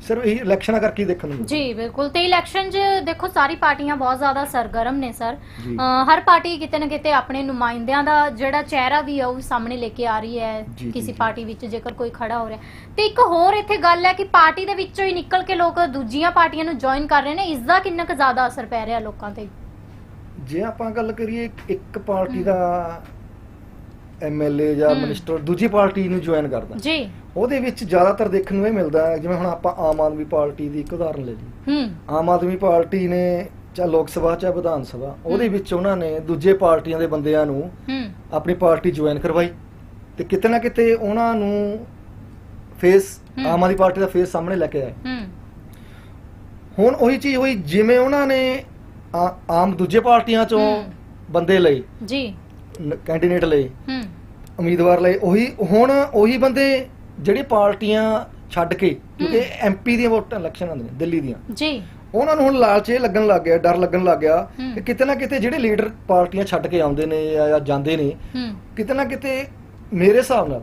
ਸਿਰਫ ਇਹ ਇਲੈਕਸ਼ਨਾਂ ਕਰਕੇ ਹੀ ਦੇਖਣ ਨੂੰ ਮਿਲਦਾ। ਜੀ ਬਿਲਕੁਲ। ਤੇ ਇਲੈਕਸ਼ਨ 'ਚ ਦੇਖੋ ਸਾਰੀ ਪਾਰਟੀਆਂ ਬਹੁਤ ਜ਼ਿਆਦਾ ਸਰਗਰਮ ਨੇ ਸਰ। ਜੀ। ਹਰ ਪਾਰਟੀ ਕਿਤੇ ਨਾ ਕਿਤੇ ਆਪਣੇ ਨੁਮਾਇੰਦਿਆਂ ਦਾ ਜਿਹੜਾ ਚਿਹਰਾ ਵੀ ਆ ਉਹ ਸਾਹਮਣੇ ਲੈ ਕੇ ਆ ਰਹੀ ਹੈ ਜੀ, ਕਿਸੇ ਜੀ। ਪਾਰਟੀ ਵਿੱਚ ਜੇਕਰ ਕੋਈ ਖੜਾ ਹੋ ਰਿਹਾ। ਤੇ ਇੱਕ ਹੋਰ ਇੱਥੇ ਗੱਲ ਹੈ ਕਿ ਪਾਰਟੀ ਦੇ ਵਿੱਚੋਂ ਹੀ ਨਿਕਲ ਕੇ ਲੋਕ ਦੂਜੀਆਂ ਪਾਰਟੀਆਂ ਨੂੰ ਜੁਆਇਨ ਕਰ ਰਹੇ ਨੇ। ਇਸ ਦਾ ਕਿੰਨਾ ਕੁ ਜ਼ਿਆਦਾ ਅਸਰ ਪੈ ਰਿਹਾ ਲੋਕਾਂ ਤੇ? ਜੇ ਆਪਾਂ ਗੱਲ ਕਰੀਏ ਇੱਕ ਪਾਰਟੀ ਦਾ ਐਮਐਲਏ ਜਾਂ ਹਮ। ਮਿਨਿਸਟਰ ਦੂਜੀ ਪਾਰਟੀ ਨੂੰ ਜੁਆਇਨ ਕਰਦਾ। ਜੀ। ਉਹਦੇ ਵਿੱਚ ਜ਼ਿਆਦਾਤਰ ਦੇਖਣ ਨੂੰ ਇਹ ਮਿਲਦਾ ਹੈ, ਜਿਵੇਂ ਹੁਣ ਆਪਾਂ ਆਮ ਆਦਮੀ ਪਾਰਟੀ ਦੀ ਇੱਕ ਉਦਾਹਰਨ ਲੈ ਲਈ ਹੂੰ। ਆਮ ਆਦਮੀ ਪਾਰਟੀ ਨੇ ਚਾਹੇ ਲੋਕ ਸਭਾ ਚਾਹੇ ਵਿਧਾਨ ਸਭਾ ਉਹਦੇ। ਵਿੱਚ ਉਹਨਾਂ ਨੇ ਦੂਜੇ ਪਾਰਟੀਆਂ ਦੇ ਬੰਦਿਆਂ ਨੂੰ ਹੂੰ। ਆਪਣੀ ਪਾਰਟੀ ਜੁਆਇਨ ਕਰਵਾਈ। ਤੇ ਕਿਤੇ ਨਾ ਕਿਤੇ ਉਹਨਾਂ ਨੂੰ ਫੇਸ ਹਮ। ਆਮ ਆਦਮੀ ਪਾਰਟੀ ਦਾ ਫੇਸ ਸਾਹਮਣੇ ਲੈ ਕੇ ਆਏ ਹੂੰ। ਹੁਣ ਉਹੀ ਚੀਜ਼ ਹੋਈ ਜਿਵੇਂ ਉਹਨਾਂ ਨੇ ਆ- ਆਮ ਦੂਜੇ ਪਾਰਟੀਆਂ ਚੋਂ ਹਮ। ਬੰਦੇ ਲਈ ਜੀ। ਕੈਂਡੀਡੇਟ ਲਈ ਹੂੰ। ਉਮੀਦਵਾਰ ਲਈ ਉਹੀ ਹੁਣ ਉਹੀ ਬੰਦੇ ਜਿਹੜੀ ਪਾਰਟੀਆਂ ਛੱਡ ਕੇ ਕਿਉਂਕਿ ਐਮਪੀ ਦੀਆਂ ਵੋਟਾਂ ਇਲੈਕਸ਼ਨ ਆਉਂਦੀਆਂ ਨੇ ਦਿੱਲੀ ਦੀਆਂ। ਜੀ। ਉਹਨਾਂ ਨੂੰ ਹੁਣ ਲਾਲਚ ਇਹ ਲੱਗਣ ਲੱਗ ਗਿਆ ਡਰ ਲੱਗਣ ਲੱਗ ਗਿਆ। ਕਿ ਕਿਤੇ ਨਾ ਕਿਤੇ ਜਿਹੜੇ ਲੀਡਰ ਪਾਰਟੀਆਂ ਛੱਡ ਕੇ ਆਉਂਦੇ ਨੇ ਜਾਂ ਜਾਂਦੇ ਨੇ ਹੂੰ। ਕਿਤੇ ਨਾ ਕਿਤੇ ਮੇਰੇ ਹਿਸਾਬ ਨਾਲ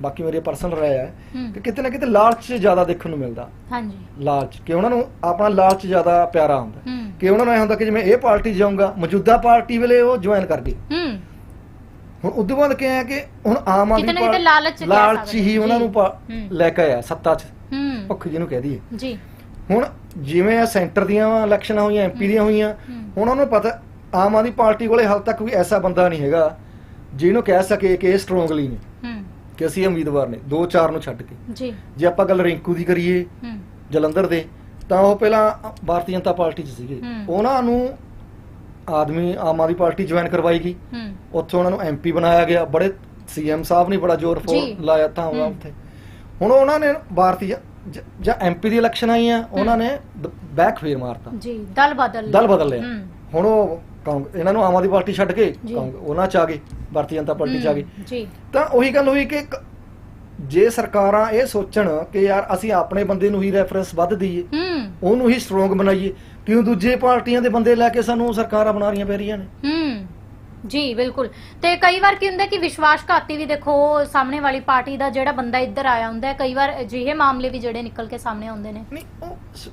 ਬਾਕੀ ਮੇਰੀ ਪਰਸਨਲ ਰਾਏ ਹੈ ਕਿ ਕਿਤੇ ਨਾ ਕਿਤੇ ਲਾਲਚ ਜ਼ਿਆਦਾ ਦੇਖਣ ਨੂੰ ਮਿਲਦਾ। ਹਾਂਜੀ। ਲਾਲਚ ਕਿ ਉਹਨਾਂ ਨੂੰ ਆਪਣਾ ਲਾਲਚ ਜ਼ਿਆਦਾ ਪਿਆਰਾ ਹੁੰਦਾ। ਕਿ ਉਹਨਾਂ ਨੂੰ ਇਹ ਹੁੰਦਾ ਕਿ ਜਿਵੇਂ ਇਹ ਪਾਰਟੀ ਜਾਊਂਗਾ ਮੌਜੂਦਾ ਪਾਰਟੀ ਵੇਲੇ ਉਹ ਜੁਆਇਨ ਕਰ ਹੂੰ। ਹੁਣ ਉਦੋਂ ਬਾਅਦ ਕੀ ਹੈ ਕਿ ਹੁਣ ਆਮ ਆਦਮੀ ਕਿਤੇ ਨਾ ਕਿਤੇ ਲਾਲਚ ਕਹਿ ਲਾਲਚ ਹੀ ਉਹਨਾਂ। ਨੂੰ ਪਾ- ਹੂੰ। ਲੈ ਕੇ ਆਇਆ ਸੱਤਾ 'ਚ। ਹੂੰ। ਭੁੱਖ ਜਿਹਨੂੰ ਕਹਿ ਦਈਏ। ਜੀ। ਹੁਣ ਜਿਵੇਂ ਆ ਸੈਂਟਰ ਦੀਆਂ ਇਲੈਕਸ਼ਨਾਂ ਹੋਈਆਂ ਐਮਪੀ ਦੀਆਂ ਹੋਈਆਂ ਹੂੰ। ਹੁਣ ਉਹਨਾਂ ਨੂੰ ਪਤਾ ਆਮ ਆਦਮੀ ਪਾਰਟੀ ਕੋਲੇ ਹਾਲ ਤੱਕ ਵੀ ਐਸਾ ਬੰਦਾ ਨਹੀਂ ਹੈਗਾ ਜਿਹਨੂੰ ਕਹਿ ਸਕੇ ਕਿ ਇਹ ਸਟਰੋਂਗਲੀ ਨੇ। ਹੂੰ। ਕਿ ਅਸੀਂ ਉਮੀਦਵਾਰ ਨੇ ਦੋ ਚਾਰ ਨੂੰ ਛੱਡ ਕੇ। ਜੀ। ਜੇ ਆਪਾਂ ਗੱਲ ਰਿੰਕੂ ਦੀ ਕਰੀਏ ਹੂੰ। ਜਲੰਧਰ ਦੇ ਤਾਂ ਉਹ ਪਹਿਲਾਂ ਭਾਰਤੀ ਜਨਤਾ ਪਾਰਟੀ 'ਚ ਸੀਗੇ। ਹੂੰ। ਉਹਨਾਂ ਨੂੰ ਆਦਮੀ ਆਮ ਆਦਮੀ ਪਾਰਟੀ ਜੁਆਇਨ ਕਰਵਾਈ ਗਈ ਹੂੰ। ਉੱਥੇ ਉਹਨਾਂ ਨੂੰ ਐਮਪੀ ਬਣਾਇਆ ਗਿਆ। ਬੜੇ ਸੀਐਮ ਸਾਹਿਬ ਨੇ ਬੜਾ ਜ਼ੋਰ ਫੋਰ। ਲਾਇਆ ਤਾਂ ਹੂੰ। ਉੱਥੇ। ਹੁਣ ਉਹਨਾਂ ਨੇ ਭਾਰਤੀ ਜ- ਐਮਪੀ ਦੀ ਇਲੈਕਸ਼ਨ ਆਈਆਂ ਉਹਨਾਂ ਨੇ ਬੈਕ ਫੇਰ ਮਾਰਤਾ। ਜੀ ਦਲ ਬਦਲ ਦਲ ਬਦਲ ਲਿਆ। ਹੂੰ। ਹੁਣ ਉਹ ਕਾਂਗ- ਇਹਨਾਂ ਨੂੰ ਆਮ ਆਦਮੀ ਪਾਰਟੀ ਛੱਡ ਕੇ ਜੀ। ਕਾਂਗ- ਉਹਨਾਂ ਚ ਆ ਗਏ ਭਾਰਤੀ ਜਨਤਾ ਪਾਰਟੀ ਚ ਆ ਗਏ। ਹੂੰ, ਜੀ। ਤਾਂ ਉਹੀ ਗੱਲ ਹੋਈ ਕਿ ਕ- ਜੇ ਸਰਕਾਰਾਂ ਇਹ ਸੋਚਣ ਕਿ ਯਾਰ ਅਸੀਂ ਆਪਣੇ ਬੰਦੇ ਨੂੰ ਹੀ ਰੈਫਰੈਂਸ ਵੱਧ ਦਈਏ ਹੂੰ। ਉਹਨੂੰ ਹੀ ਸਟਰੋਂਗ ਬਣਾਈਏ ਕਿਉਂ ਦੂਜੇ ਪਾਰਟੀਆਂ ਦੇ ਬੰਦੇ ਲੈ ਕੇ ਸਾਨੂੰ ਸਰਕਾਰਾਂ ਬਣਾ ਰਹੀਆਂ ਪੈ ਰਹੀਆਂ ਨੇ? ਹੂੰ। ਜੀ ਬਿਲਕੁਲ। ਤੇ ਕਈ ਵਾਰ ਕੀ ਹੁੰਦਾ ਕਿ ਵਿਸ਼ਵਾਸਘਾਤੀ ਵੀ ਦੇਖੋ ਸਾਹਮਣੇ ਵਾਲੀ ਪਾਰਟੀ ਦਾ ਜਿਹੜਾ ਬੰਦਾ ਇੱਧਰ ਆਇਆ ਹੁੰਦਾ ਹੈ ਕਈ ਵਾਰ ਅਜਿਹੇ ਮਾਮਲੇ ਵੀ ਜਿਹੜੇ ਨਿਕਲ ਕੇ ਸਾਹਮਣੇ ਆਉਂਦੇ ਨੇ। ਨਹੀਂ ਉਹ ਸ-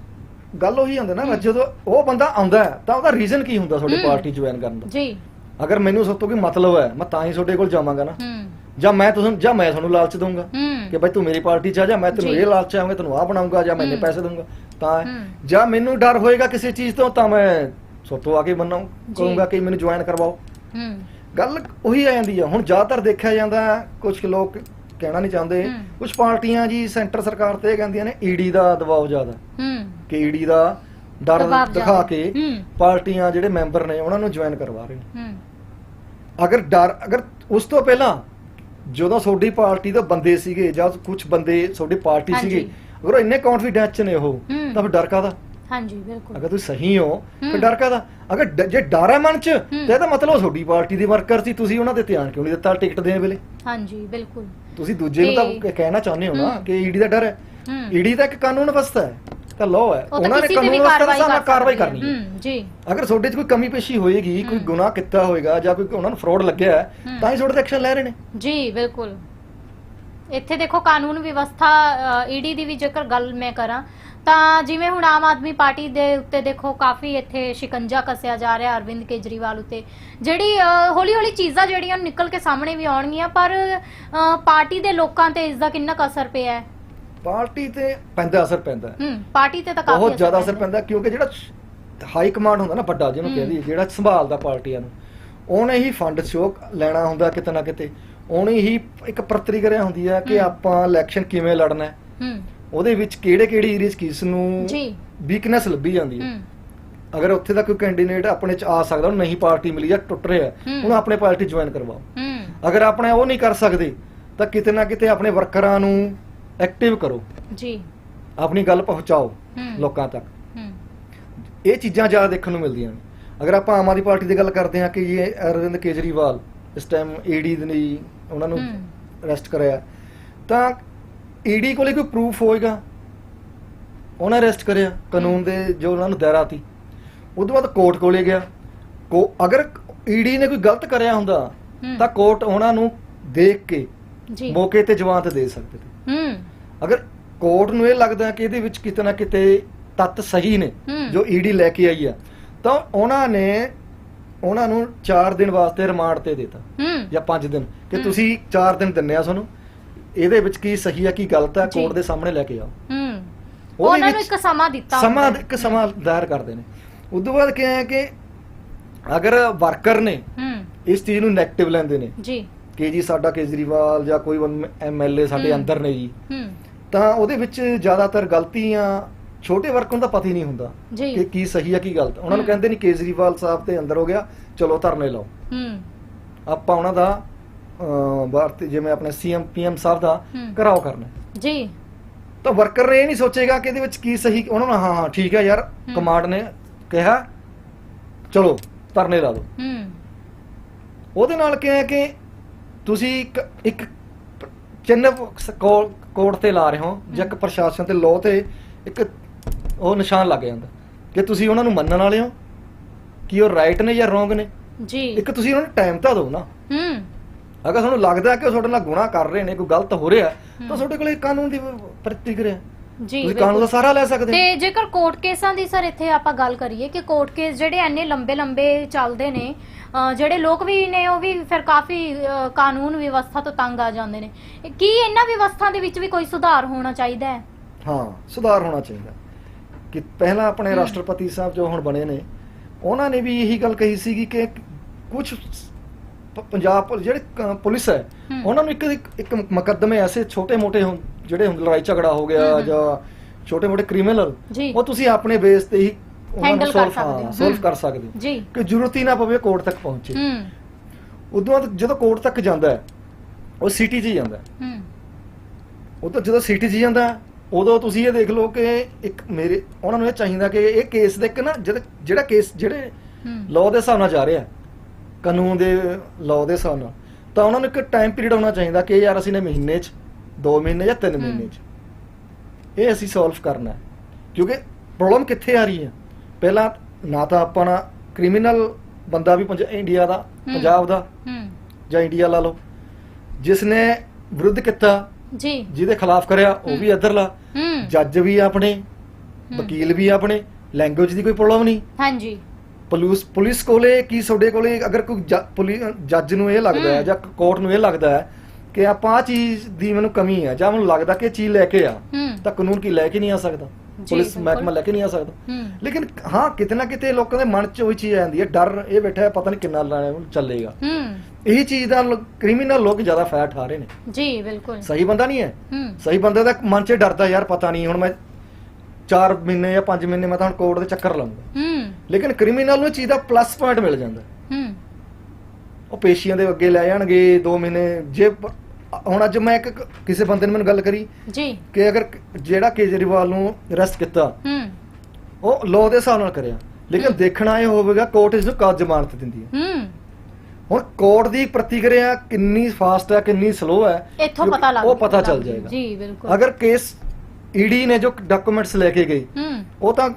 ਗੱਲ ਉਹੀ ਹੁੰਦਾ ਨਾ। ਜਦੋਂ ਉਹ ਬੰਦਾ ਆਉਂਦਾ ਹੈ, ਤਾਂ ਉਹਦਾ ਰੀਜ਼ਨ ਕੀ ਹੁੰਦਾ ਤੁਹਾਡੀ ਹੂੰ। ਪਾਰਟੀ ਜੁਆਇਨ ਕਰਨ ਦਾ? ਜੀ। ਅਗਰ ਮੈਨੂੰ ਸਭ ਤੋਂ ਕੋਈ ਮਤਲਬ ਹੈ ਮੈਂ ਤਾਂ ਹੀ ਤੁਹਾਡੇ ਕੋਲ ਜਾਵਾਂਗਾ ਨਾ। ਹੂੰ। ਜਾਂ ਮੈਂ ਤੁਹਾਨੂੰ ਜਾਂ ਮੈਂ ਤੁਹਾਨੂੰ ਲਾਲਚ ਦਊਂਗਾ ਕਿ ਭਾਈ ਤੂੰ ਮੇਰੀ ਪਾਰਟੀ ਚ ਆ ਜਾ ਮੈਂ ਤੈਨੂੰ। ਇਹ ਲਾਲਚ ਆਉਂਗਾ ਤੈਨੂੰ ਆ ਬਣਾਉਂਗਾ ਜਾਂ ਮੈਂ। ਪੈਸੇ ਦਊਂਗਾ ਤਾਂ। ਜਾਂ ਮੈਨੂੰ ਡਰ ਹੋਏਗਾ ਕਿਸੇ ਚੀਜ਼ ਤੋਂ ਤਾਂ ਮੈਂ ਸੋਤੋਂ ਆ ਕੇ ਬੰਨਾ ਕਹੂੰਗਾ ਕਿ ਮੈਨੂੰ ਜੁਆਇਨ ਕਰਵਾਓ ਗੱਲ ਉਹੀ ਆ ਜਾਂਦੀ ਆ ਹੁਣ ਜ਼ਿਆਦਾਤਰ ਦੇਖਿਆ ਜਾਂਦਾ ਕੁਝ ਲੋਕ ਕਹਿਣਾ ਨਹੀਂ ਚਾਹੁੰਦੇ। ਕੁਝ ਪਾਰਟੀਆਂ ਜੀ ਸੈਂਟਰ ਸਰਕਾਰ ਤੇ ਕਹਿੰਦੀਆਂ ਨੇ ਈਡੀ ਦਾ ਦਬਾਅ ਜ਼ਿਆਦਾ ਕਿ ਈਡੀ ਦਾ ਡਰ ਦਿਖਾ। ਕੇ। ਪਾਰਟੀਆਂ ਜਿਹੜੇ ਮੈਂਬਰ ਨੇ ਉਹਨਾਂ ਨੂੰ ਜੁਆਇਨ ਕਰਵਾ ਰਹੇ ਨੇ ਅਗਰ ਡਰ ਅਗਰ ਉਸ ਤੋਂ ਪਹਿਲਾਂ ਜਦੋਂ ਤੁਹਾਡੀ ਪਾਰਟੀ ਦੇ ਬੰਦੇ ਸੀਗੇ ਜਾਂ ਕੁਝ ਬੰਦੇ ਤੁਹਾਡੀ ਪਾਰਟੀ ਹਾਂਜੀ। ਸੀਗੇ ਅਗਰ ਉਹ ਇੰਨੇ ਕੌਨਫੀਡੈਂਸ ਚ ਨੇ ਉਹ ਹੂੰ। ਤਾਂ ਫਿਰ ਡਰ ਕਾਦਾ ਹਾਂਜੀ ਬਿਲਕੁਲ ਅਗਰ ਤੁਸੀਂ ਸਹੀ ਹੋ ਫਿਰ ਹੂੰ। ਡਰ ਕਾਦਾ ਅਗਰ ਡ- ਜੇ ਡਰ ਹੈ ਮਨ ਚ। ਤਾਂ ਇਹਦਾ ਮਤਲਬ ਉਹ ਤੁਹਾਡੀ ਪਾਰਟੀ ਦੇ ਵਰਕਰ ਸੀ ਤੁਸੀਂ ਉਹਨਾਂ ਤੇ ਧਿਆਨ ਕਿਉਂ ਨਹੀਂ ਦਿੱਤਾ ਟਿਕਟ ਦੇਣ ਵੇਲੇ ਹਾਂਜੀ ਬਿਲਕੁਲ ਤੁਸੀਂ ਦੂਜੇ ਨੂੰ ਤਾਂ ਕਹਿਣਾ ਚਾਹੁੰਦੇ ਹੋ ਨਾ ਹੂੰ। ਕਿ ਈਡੀ ਦਾ ਡਰ ਹੈ ਹੂੰ ਈਡੀ ਤਾਂ ਇੱਕ ਕਾਨੂੰਨ ਵਿਵਸਥਾ ਹੈ ਤਾਂ ਲਾਅ ਹੈ। ਉਹਨਾਂ ਨੇ ਕਾਨੂੰਨ ਵਿਵਸਥਾ ਦੇ ਹਿਸਾਬ ਨਾਲ ਕਰ ਕਾਰਵਾਈ ਕਰਨੀ ਹੈ। ਜੀ। ਅਗਰ ਤੁਹਾਡੇ 'ਚ ਕੋਈ ਕਮੀ ਪੇਸ਼ੀ ਹੋਏਗੀ ਕੋਈ। ਗੁਨਾਹ ਕੀਤਾ ਹੋਏਗਾ ਜਾਂ ਕੋਈ ਉਹਨਾਂ ਨੂੰ ਫਰਾਡ ਲੱਗਿਆ ਹੈ। ਤਾਂ ਹੀ ਤੁਹਾਡੇ ਤੇ ਐਕਸ਼ਨ ਲੈ ਰਹੇ ਨੇ। ਜੀ ਬਿਲਕੁਲ। ਇੱਥੇ ਦੇਖੋ ਕਾਨੂੰਨ ਵਿਵਸਥਾ ਈਡੀ ਦੀ ਵੀ ਜੇਕਰ ਗੱਲ ਮੈਂ ਕਰਾਂ ਤਾਂ ਜਿਵੇਂ ਹੁਣ ਆਮ ਆਦਮੀ ਪਾਰਟੀ ਦੇ ਉੱਤੇ ਦੇਖੋ ਕਾਫੀ ਇੱਥੇ ਸ਼ਿਕੰਜਾ ਕੱਸਿਆ ਜਾ ਰਿਹਾ ਅਰਵਿੰਦ ਕੇਜਰੀਵਾਲ ਉੱਤੇ। ਜਿਹੜੀ ਹੌਲੀ ਹੌਲੀ ਚੀਜ਼ਾਂ ਜਿਹੜੀਆਂ ਨਿਕਲ ਕੇ ਸਾਹਮਣੇ ਵੀ ਆਉਣਗੀਆਂ ਪਰ ਪਾਰਟੀ ਦੇ ਲੋਕਾਂ ਤੇ ਇਸ ਦਾ ਕਿੰਨਾ ਅਸਰ ਪਿਆ ਹੈ? ਪਾਰਟੀ ਤੇ ਪੈਂਦਾ ਅਸਰ ਪੈਂਦਾ ਹੈ। ਪਾਰਟੀ ਤੇ ਤਾਂ ਕਾਫੀ ਬਹੁਤ ਜ਼ਿਆਦਾ ਅਸਰ ਪੈਂਦਾ ਕਿਉਂਕਿ ਜਿਹੜਾ ਹਾਈ ਕਮਾਂਡ ਹੁੰਦਾ ਨਾ ਵੱਡਾ ਜਿਹਨੂੰ। ਕਹਿੰਦੀ ਜਿਹੜਾ ਸੰਭਾਲਦਾ ਪਾਰਟੀਆਂ ਨੂੰ ਉਹਨੇ ਹੀ ਫੰਡ ਸ਼ੋ ਲੈਣਾ ਹੁੰਦਾ ਕਿਤੇ ਨਾ ਕਿਤੇ। ਉਹਨੇ ਹੀ ਇੱਕ ਪ੍ਰਤੀਕਿਰਿਆ ਹੁੰਦੀ ਹੈ ਕਿ। ਆਪਾਂ ਇਲੈਕਸ਼ਨ ਕਿਵੇਂ ਲੜਨਾ ਹੈ। ਹੂੰ। ਉਹਦੇ ਵਿੱਚ ਕਿਹੜੇ ਕਿਹੜੀ ਏਰੀਆਸ ਕਿਸ ਨੂੰ ਜੀ। ਵੀਕਨੈਸ ਲੱਭੀ ਜਾਂਦੀ ਹੈ ਹੂੰ। ਅਗਰ ਉੱਥੇ ਦਾ ਕੋਈ ਕੈਂਡੀਡੇਟ ਆਪਣੇ ਚ ਆ ਸਕਦਾ ਉਹਨੂੰ ਨਹੀਂ ਪਾਰਟੀ ਮਿਲੀ ਜਾਂ ਟੁੱਟ ਰਿਹਾ। ਉਹਨੂੰ ਆਪਣੇ ਪਾਰਟੀ ਜੁਆਇਨ ਕਰਵਾਓ। ਹੂੰ। ਅਗਰ ਆਪਣੇ ਉਹ ਨਹੀਂ ਕਰ ਸਕਦੇ ਤਾਂ ਕਿਤੇ ਨਾ ਕਿਤੇ ਆਪਣੇ ਵਰਕਰਾਂ ਨੂੰ ਐਕਟਿਵ ਕਰੋ। ਜੀ। ਆਪਣੀ ਗੱਲ ਪਹੁੰਚਾਓ ਹੂੰ। ਲੋਕਾਂ ਤੱਕ। ਹੂੰ। ਇਹ ਚੀਜ਼ਾਂ ਜ਼ਿਆਦਾ ਦੇਖਣ ਨੂੰ ਮਿਲਦੀਆਂ ਨੇ। ਅਗਰ ਆਪਾਂ ਆਮ ਆਦਮੀ ਪਾਰਟੀ ਦੀ ਗੱਲ ਕਰਦੇ ਹਾਂ ਕਿ ਇਹ ਅਰਵਿੰਦ ਕੇਜਰੀਵਾਲ ਇਸ ਟਾਈਮ ਈਡੀ ਦੇ ਲਈ ਉਹਨਾਂ ਨੂੰ ਹੂੰ। ਅਰੈਸਟ ਕਰਿਆ ਤਾਂ ਈਡੀ ਕੋਲੇ ਕੋਈ ਪ੍ਰੂਫ ਹੋਏਗਾ? ਉਹਨਾਂ ਅਰੈਸਟ ਕਰਿਆ ਕਾਨੂੰਨ ਦੇ ਜੋ ਉਹਨਾਂ ਨੂੰ ਦਾਇਰਾ ਸੀ। ਉਦੋਂ ਬਾਅਦ ਕੋਰਟ ਕੋਲੇ ਗਿਆ। ਕੋ ਅਗਰ ਈਡੀ ਨੇ ਕੋਈ ਗਲਤ ਕਰਿਆ ਹੁੰਦਾ ਹੂੰ। ਤਾਂ ਕੋਰਟ ਉਹਨਾਂ ਨੂੰ ਦੇਖ ਕੇ ਜੀ। ਮੌਕੇ ਤੇ ਜਵਾਨਤ ਦੇ ਸਕਦੇ ਤੇ ਹੂੰ। ਅਗਰ ਕੋਰਟ ਨੂੰ ਇਹ ਲੱਗਦਾ ਕਿ ਇਹਦੇ ਵਿੱਚ ਕਿਤੇ ਨਾ ਕਿਤੇ ਤੱਤ ਸਹੀ ਨੇ। ਜੋ ਈਡੀ ਲੈ ਕੇ ਆਈ ਆ ਤਾਂ ਉਹਨਾਂ ਨੇ ਉਹਨਾਂ ਨੂੰ 4 ਦਿਨ ਵਾਸਤੇ ਰਿਮਾਂਡ ਤੇ ਦਿੱਤਾ। ਜਾਂ 5 ਦਿਨ। ਕਿ। ਤੁਸੀਂ 4 ਦਿਨ ਦਿੰਨੇ ਆ ਤੁਹਾਨੂੰ ਇਹਦੇ ਵਿੱਚ ਕੀ ਸਹੀ ਆ ਕੀ ਗਲਤ ਆ। ਕੋਰਟ ਦੇ ਸਾਹਮਣੇ ਲੈ ਕੇ ਆਓ। ਉਹਨਾਂ ਨੂੰ ਇੱਕ ਸਮਾਂ ਦਿੱਤਾ ਸਮਾਂ। ਇੱਕ ਸਮਾਂ ਦਾਇਰ ਕਰਦੇ ਨੇ। ਉਦੋਂ ਬਾਅਦ ਕੀ ਹੈ ਕਿ ਅਗਰ ਵਰਕਰ ਨੇ ਇਸ ਚੀਜ਼ ਨੂੰ ਨੈਗੇਟਿਵ ਲੈਂਦੇ ਨੇ ਜੀ। ਕਿ ਜੀ ਸਾਡਾ ਕੇਜਰੀਵਾਲ ਜਾਂ ਕੋਈ ਐਮਐਲਏ ਸਾਡੇ ਹੂੰ। ਅੰਦਰ ਨੇ ਜੀ ਹੂੰ ਤਾਂ ਉਹਦੇ ਵਿੱਚ ਜ਼ਿਆਦਾਤਰ ਗਲਤੀਆਂ ਛੋਟੇ ਵਰਕਰ ਤਾਂ ਪਤਾ ਹੀ ਨਹੀਂ ਹੁੰਦਾ ਕਿ ਕੀ ਸਹੀ ਆ ਕੀ ਗਲਤ ਉਹਨਾਂ ਨੂੰ ਹੂੰ। ਕਹਿੰਦੇ ਨਹੀਂ ਕੇਜਰੀਵਾਲ ਸਾਹਿਬ ਤੇ ਅੰਦਰ ਹੋ ਗਿਆ ਚਲੋ ਧਰਨੇ ਲਾਓ ਹੂੰ ਆਪਾਂ ਉਹਨਾਂ ਦਾ ਭਾਰਤੀ ਜਿਵੇਂ ਆਪਣੇ ਸੀਐਮ ਪੀਐਮ ਸਾਹਿਬ ਦਾ ਹੂੰ। ਘਰਾਓ ਕਰਨਾ ਹੈ। ਜੀ ਤਾਂ ਵਰਕਰ ਨੇ ਇਹ ਨਹੀਂ ਸੋਚੇਗਾ ਕਿ ਇਹਦੇ ਵਿੱਚ ਕੀ ਸਹੀ ਉਹਨਾਂ ਨੂੰ ਹਾਂ ਹਾਂ ਠੀਕ ਹੈ ਯਾਰ ਹੂੰ। ਕਮਾਂਡ ਨੇ ਕਿਹਾ ਚਲੋ ਧਰਨੇ ਲਾ ਦਿਓ ਹੂੰ ਉਹਦੇ ਨਾਲ ਕੀ ਹੈ ਕਿ ਤੁਸੀਂ ਇੱਕ ਇੱਕ ਚਿੰਨ੍ਹ ਕੋ- ਕੋਰਟ ਤੇ ਲਾ ਰਹੇ ਹੋ ਜਾਂ ਇੱਕ ਪ੍ਰਸ਼ਾਸਨ ਤੇ ਲਾਅ ਤੇ ਇੱਕ ਉਹ ਨਿਸ਼ਾਨ ਲੱਗ ਜਾਂਦਾ। ਕਿ ਤੁਸੀਂ ਉਹਨਾਂ ਨੂੰ ਮੰਨਣ ਵਾਲੇ ਹੋ? ਕਿ ਉਹ ਰਾਈਟ ਨੇ ਜਾਂ ਰੋਂਗ ਨੇ? ਜੀ। ਇੱਕ ਤੁਸੀਂ ਉਹਨਾਂ ਨੂੰ ਟਾਈਮ ਤਾਂ ਦਿਓ ਨਾ। ਹੂੰ। ਅਗਰ ਤੁਹਾਨੂੰ ਲੱਗਦਾ ਕਿ ਉਹ ਤੁਹਾਡੇ ਨਾਲ ਗੁਨਾਹ ਕਰ ਰਹੇ ਨੇ ਕੋਈ ਗਲਤ ਹੋ ਰਿਹਾ। ਤਾਂ ਤੁਹਾਡੇ ਕੋਲੇ ਕਾਨੂੰਨ ਦੀ ਪ੍ਰਤੀਕਿਰਿਆ ਜੀ ਤੁਸੀਂ ਕਾਨੂੰਨ ਦਾ। ਸਾਰਾ ਲੈ ਸਕਦੇ ਹੋ ਤੇ ਜੇਕਰ ਕੋਰਟ ਕੇਸਾਂ ਦੀ ਸਰ ਇੱਥੇ ਆਪਾਂ ਗੱਲ ਕਰੀਏ ਕਿ ਕੋਰਟ ਕੇਸ ਜਿਹੜੇ ਐਨੇ ਲੰਬੇ ਲੰਬੇ ਚੱਲਦੇ ਨੇ ਜਿਹੜੇ ਲੋਕ ਵੀ ਨੇ ਉਹ ਵੀ ਫਿਰ ਕਾਫੀ ਕਾਨੂੰਨ ਵਿਵਸਥਾ ਤੋਂ ਤੰਗ ਆ ਜਾਂਦੇ ਨੇ ਕੀ ਇਹਨਾਂ ਵਿਵਸਥਾ ਦੇ ਵਿੱਚ ਵੀ ਕੋਈ ਸੁਧਾਰ ਹੋਣਾ ਚਾਹੀਦਾ ਹੈ ਹਾਂ ਸੁਧਾਰ ਹੋਣਾ ਚਾਹੀਦਾ ਕਿ ਪਹਿਲਾਂ ਆਪਣੇ। ਰਾਸ਼ਟਰਪਤੀ ਸਾਹਿਬ ਜੋ ਹੁਣ ਬਣੇ ਨੇ ਉਹਨਾਂ ਨੇ ਵੀ ਇਹੀ ਗੱਲ ਕਹੀ ਸੀਗੀ ਕਿ ਕੁਝ ਪੰਜਾਬ ਪੁਲਿਸ ਜਿਹੜੇ ਕ- ਪੁਲਿਸ ਹੈ। ਉਹਨਾਂ ਨੂੰ ਇੱਕ ਇੱਕ- ਇੱਕ ਮੁਕੱਦਮੇ ਐਸੇ ਛੋਟੇ-ਮੋਟੇ ਹੁੰ- ਜਿਹੜੇ ਹੁੰਦੇ ਲੜਾਈ ਝਗੜਾ ਹੋ ਗਿਆ। ਜਾਂ ਛੋਟੇ-ਮੋਟੇ ਕ੍ਰਿਮੀਨਲ ਜੀ। ਉਹ ਤੁਸੀਂ ਆਪਣੇ ਬੇਸ ਤੇ ਹੀ Handle ਕਰ ਸਕਦੇ ਹੋ। ਹੂੰ। ਕਰ ਸਕਦੇ ਹੋ। ਜੀ। ਕਿ ਜ਼ਰੂਰਤ ਹੀ ਨਾ ਪਵੇ ਕੋਰਟ ਤੱਕ ਪਹੁੰਚੇ। ਹੂੰ। ਉਦੋਂ ਬਾਅਦ ਜਦੋਂ ਕੋਰਟ ਤੱਕ ਜਾਂਦਾ ਹੈ ਉਹ ਸਿਟੀ 'ਚ ਹੀ ਜਾਂਦਾ ਹੈ। ਹੂੰ। ਉਹ ਤਾਂ ਜਦੋਂ ਸਿਟੀ 'ਚ ਜਾਂਦਾ ਹੈ, ਉਦੋਂ ਤੁਸੀਂ ਇਹ ਦੇਖ ਲਓ ਕਿ ਇੱਕ ਮੇਰੇ ਉਹਨਾਂ ਨੂੰ ਇਹ ਚਾਹੀਦਾ ਕਿ ਇਹ ਕੇਸ ਦੇ ਇੱਕ ਨਾ ਜਿਹੜਾ ਜਿਹੜਾ ਕੇਸ ਜਿਹੜੇ ਹੂੰ। ਲਾਅ ਦੇ ਹਿਸਾਬ ਨਾਲ ਜਾ ਰਿਹਾ ਕਾਨੂੰਨ ਦੇ ਲਾਅ ਦੇ ਹਿਸਾਬ ਨਾਲ ਤਾਂ ਉਹਨਾਂ ਨੂੰ ਇੱਕ ਟਾਈਮ ਪੀਰੀਅਡ ਹੋਣਾ ਚਾਹੀਦਾ ਕਿ ਯਾਰ ਅਸੀਂ ਨੇ ਮਹੀਨੇ 'ਚ 2 ਮਹੀਨੇ ਜਾਂ 3 ਹੂੰ। ਮਹੀਨੇ 'ਚ। ਇਹ ਅਸੀਂ ਸੋਲਵ ਕਰਨਾ ਕਿਉਂਕਿ ਪ੍ਰੋਬਲਮ ਕਿੱਥੇ ਆ ਰਹੀ ਹੈ? ਪਹਿਲਾਂ ਨਾ ਤਾਂ ਆਪਾਂ ਨਾ ਕ੍ਰਿਮੀਨਲ ਬੰਦਾ ਵੀ ਇੰਡੀਆ ਦਾ। ਪੰਜਾਬ ਦਾ ਜਾਂ ਇੰਡੀਆ ਲਾ ਲਓ। ਜਿਸ ਨੇ ਵਿਰੁੱਧ ਕੀਤਾ ਜੀ। ਜਿਹਦੇ ਖਿਲਾਫ ਕਰਿਆ ਉਹ ਵੀ ਇੱਧਰਲਾ ਹੂੰ। ਜੱਜ ਵੀ ਆਪਣੇ ਵਕੀਲ ਵੀ ਆਪਣੇ ਲੈਂਗੁਏਜ ਦੀ ਕੋਈ ਪ੍ਰੋਬਲਮ ਨਹੀਂ। ਹਾਂਜੀ। ਪੁਲਿਸ ਪੁਲਿਸ ਕੋਲੇ ਕੀ ਤੁਹਾਡੇ ਕੋਲੇ ਅਗਰ ਕੋਈ ਜੱਜ ਨੂੰ ਇਹ ਲੱਗਦਾ ਹੈ। ਜਾਂ ਕੋਰਟ ਨੂੰ ਇਹ ਲੱਗਦਾ ਹੈ ਕਿ ਆਪਾਂ ਆ ਚੀਜ਼ ਦੀ ਮੈਨੂੰ ਕਮੀ ਹੈ ਜਾਂ ਮੈਨੂੰ ਲੱਗਦਾ ਕਿ ਇਹ ਚੀਜ਼ ਲੈ ਕੇ ਆ ਹੂੰ। ਤਾਂ ਕਾਨੂੰਨ ਕੀ ਲੈ ਕੇ ਨਹੀਂ ਆ ਸਕਦਾ? ਪੁਲਿਸ ਬਿਲਕੁਲ। ਮਹਿਕਮਾ ਲੈ ਕੇ ਨਹੀਂ ਆ ਸਕਦਾ। ਹੂੰ। ਲੇਕਿਨ ਹਾਂ ਕਿਤੇ ਨਾ ਕਿਤੇ ਲੋਕਾਂ ਦੇ ਮਨ 'ਚ ਉਹ ਚੀਜ਼ ਆ ਜਾਂਦੀ ਹੈ ਡਰ ਇਹ ਬੈਠਾ ਹੈ ਪਤਾ ਨਹੀਂ ਕਿੰਨਾ ਲਾ- ਚੱਲੇਗਾ। ਹੂੰ। ਇਹੀ ਚੀਜ਼ ਦਾ ਕ੍ਰਿਮੀਨਲ ਲੋਕ ਜ਼ਿਆਦਾ ਫਾਇਦਾ ਉਠਾ ਰਹੇ ਨੇ। ਜੀ ਬਿਲਕੁਲ। ਸਹੀ ਬੰਦਾ ਨਹੀਂ ਹੈ। ਹੂੰ। ਸਹੀ ਬੰਦੇ ਦਾ ਮਨ 'ਚ ਡਰਦਾ ਯਾਰ ਪਤਾ ਨਹੀਂ ਹੁਣ ਮੈਂ 4 ਮਹੀਨੇ ਜਾਂ 5 ਮਹੀਨੇ ਮੈਂ ਤਾਂ ਹੁਣ ਕੋਰਟ ਦੇ ਚੱਕਰ ਲਾਉਂਗਾ ਹੂੰ। ਲੇਕਿਨ ਕ੍ਰਿਮੀਨਲ ਨੂੰ ਇਹ ਚੀਜ਼ ਦਾ ਪਲੱਸ ਪੁਆਇੰਟ ਮਿਲ ਜਾਂਦਾ। ਹੂੰ। ਉਹ ਪੇਸ਼ੀਆਂ ਦੇ ਅੱਗੇ ਲੈ ਜਾਣਗੇ 2 ਮਹੀਨੇ ਜੇ ਪ- ਹੁਣ ਅੱਜ ਮੈਂ ਇੱਕ ਕਿਸੇ ਬੰਦੇ ਨੇ ਮੈਨੂੰ ਗੱਲ ਕਰੀ ਜੀ। ਕਿ ਅਗਰ ਜਿਹੜਾ ਕੇਜਰੀਵਾਲ ਨੂੰ ਅਰੈਸਟ ਕੀਤਾ ਹੂੰ। ਉਹ ਲਾਅ ਦੇ ਹਿਸਾਬ ਨਾਲ ਕਰਿਆ ਲੇਕਿਨ। ਦੇਖਣਾ ਇਹ ਹੋਵੇਗਾ ਕੋਰਟ ਇਸ ਨੂੰ ਕਦ ਜ਼ਮਾਨਤ ਦਿੰਦੀ ਹੈ। ਹੂੰ। ਹੁਣ ਕੋਰਟ ਦੀ ਪ੍ਰਤੀਕਿਰਿਆ ਕਿੰਨੀ ਫਾਸਟ ਹੈ ਕਿੰਨੀ ਸਲੋ ਹੈ ਇੱਥੋਂ ਪਤਾ ਲੱਗ ਉਹ ਪਤਾ ਚੱਲ ਜਾਏਗਾ। ਜੀ ਬਿਲਕੁਲ। ਅਗਰ ਕੇਸ ਈਡੀ ਨੇ ਜੋ ਡਾਕੂਮੈਂਟਸ ਲੈ ਕੇ ਗਈ ਹੂੰ। ਉਹ ਤਾਂ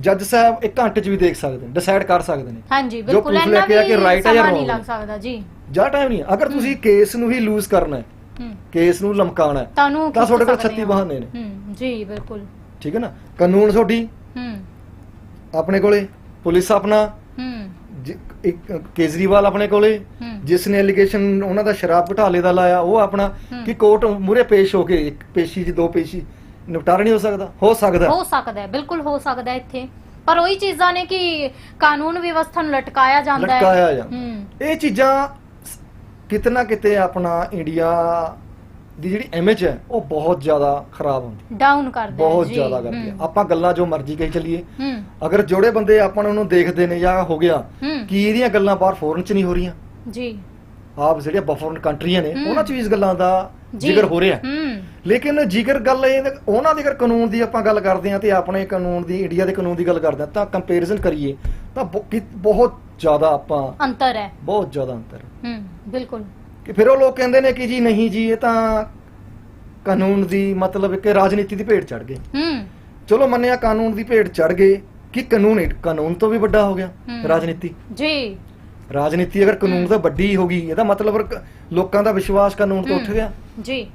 ਜੱਜ ਸਾਹਿਬ ਇੱਕ ਘੰਟੇ 'ਚ ਵੀ ਦੇਖ ਸਕਦੇ ਨੇ ਡਿਸਾਈਡ ਕਰ ਸਕਦੇ ਨੇ। ਹਾਂਜੀ ਬਿਲਕੁਲ ਕਿ ਵੀ ਸਮਾਂ ਨਹੀਂ ਲੱਗ। ਸਕਦਾ ਜੀ। ਜਾਂ ਟਾਈਮ ਨਹੀਂ ਹੈ। ਅਗਰ ਤੁਸੀਂ ਕੇਸ ਨੂੰ ਹੀ ਲੂਜ਼ ਕਰਨਾ ਹੈ ਹੂੰ। ਕੇਸ ਨੂੰ ਲਮਕਾਉਣਾ ਹੈ ਤੁਹਾਨੂੰ ਤਾਂ ਤੁਹਾਡੇ ਕੋਲ ਸਕਦੇ 36 ਹੋ। ਬਹਾਨੇ ਨੇ। ਹੂੰ ਜੀ ਬਿਲਕੁਲ। ਠੀਕ ਹੈ ਨਾ? ਕਾਨੂੰਨ ਤੁਹਾਡੀ? ਹੂੰ। ਆਪਣੇ ਕੋਲੇ? ਪੁਲਿਸ ਆਪਣਾ? ਹੂੰ। ਜ- ਇੱਕ ਕੇਜਰੀਵਾਲ ਆਪਣੇ ਕੋਲੇ? ਹੂੰ। ਜਿਸ ਨੇ ਐਲੀਗੇਸ਼ਨ ਉਹਨਾਂ ਦਾ ਸ਼ਰਾਬ ਘੁਟਾਲੇ ਦਾ ਲਾਇਆ ਉਹ ਆਪਣਾ? ਹੂੰ। ਕਿ ਕੋਰਟ ਮੂਰੇ ਪੇਸ਼ ਹੋ ਕੇ ਇੱਕ ਪੇਸ਼ੀ 'ਚ ਦੋ ਪੇਸ਼ੀ ਨਿਪਟਾਰਾ ਨਹੀਂ ਹੋ ਸਕਦਾ? ਹੋ ਸਕਦਾ ਹੋ ਸਕਦਾ ਹੈ ਬਿਲਕੁਲ ਹੋ ਸਕਦਾ ਹੈ ਇੱਥੇ। ਪਰ ਉਹੀ ਚੀਜ਼ਾਂ ਨੇ ਕਿ ਕਾਨੂੰਨ ਵਿਵਸਥਾ ਨੂੰ ਲਟਕਾਇਆ ਜਾਂਦਾ ਹੈ। ਲਟਕਾਇਆ ਜਾਂਦਾ। ਹੂੰ। ਇਹ ਚੀਜ਼ਾਂ ਸ- ਕਿਤੇ ਨਾ ਕਿਤੇ ਆਪਣਾ ਇੰਡੀਆ ਦੀ ਜਿਹੜੀ ਇਮੇਜ ਹੈ ਉਹ ਬਹੁਤ ਜ਼ਿਆਦਾ ਖਰਾਬ ਹੁੰਦੀ ਡਾਊਨ ਕਰਦੇ ਆ ਬਹੁਤ। ਜ਼ਿਆਦਾ ਕਰਦੀ ਹੈ। ਹੂੰ, ਆਪਾਂ ਗੱਲਾਂ ਜੋ ਮਰਜ਼ੀ ਕਹੀ ਚੱਲੀਏ। ਹੂੰ। ਅਗਰ ਜਿਹੜੇ ਬੰਦੇ ਆਪਾਂ ਨੂੰ ਦੇਖਦੇ ਨੇ ਜਾਂ ਹੋ ਗਿਆ ਹੂੰ। ਕੀ ਇਹਦੀਆਂ ਗੱਲਾਂ ਬਾਹਰ ਫੋਰਨ ਚ ਨਹੀਂ ਹੋ ਰਹੀਆਂ? ਜੀ। ਆਪ ਜਿਹੜੀਆਂ ਬਫਰਨ ਕੰਟਰੀਆਂ ਨੇ ਹੂੰ। ਉਹਨਾਂ ਚ ਵੀ ਇਸ ਗੱਲਾਂ ਦਾ ਜੀ। ਜ਼ਿਕਰ ਹੋ ਰਿਹਾ। ਹੂੰ। ਲੇਕਿਨ ਜ਼ਿਕਰ ਗੱਲ ਇਹ ਹੈ ਉਹਨਾਂ ਦੇ ਅਗਰ ਕਾਨੂੰਨ ਦੀ ਆਪਾਂ ਗੱਲ ਕਰਦੇ ਹਾਂ ਤੇ ਆਪਣੇ ਕਾਨੂੰਨ ਦੀ ਇੰਡੀਆ ਦੇ ਕਾਨੂੰਨ ਦੀ ਗੱਲ ਕਰਦੇ ਹਾਂ ਤਾਂ ਕੰਪੈਰੀਜ਼ਨ ਕਰੀਏ ਤਾਂ ਬਹੁ- ਕਿ- ਬਹੁਤ ਜ਼ਿਆਦਾ ਆਪਾਂ ਅੰਤਰ ਹੈ। ਬਹੁਤ ਜ਼ਿਆਦਾ ਅੰਤਰ ਹੈ। ਹੂੰ ਬਿਲਕੁਲ। ਕਿ ਫਿਰ ਉਹ ਲੋਕ ਕਹਿੰਦੇ ਨੇ ਕਿ ਜੀ ਨਹੀਂ ਜੀ ਇਹ ਤਾਂ ਕਾਨੂੰਨ ਦੀ ਮਤਲਬ ਕਿ ਰਾਜਨੀਤੀ ਦੀ ਭੇਟ ਚੜ ਗਏ ਹੂੰ। ਚਲੋ ਮੰਨਿਆ ਕਾਨੂੰਨ ਦੀ ਭੇਟ ਚੜ ਗਏ ਕਿ ਕਾਨੂੰਨ ਕਾਨੂੰਨ ਤੋਂ ਵੀ ਵੱਡਾ ਹੋ ਗਿਆ। ਰਾਜਨੀਤੀ। ਜੀ। ਰਾਜਨੀਤੀ ਅਗਰ ਕਾਨੂੰਨ ਤੋਂ ਵੱਡੀ ਹੋ ਗਈ ਇਹਦਾ ਮਤਲਬ ਲੋਕਾਂ ਦਾ ਵਿਸ਼ਵਾਸ ਕਾਨੂੰਨ ਤੋਂ ਉੱਠ ਹੂੰ। ਗਿਆ। ਜੀ।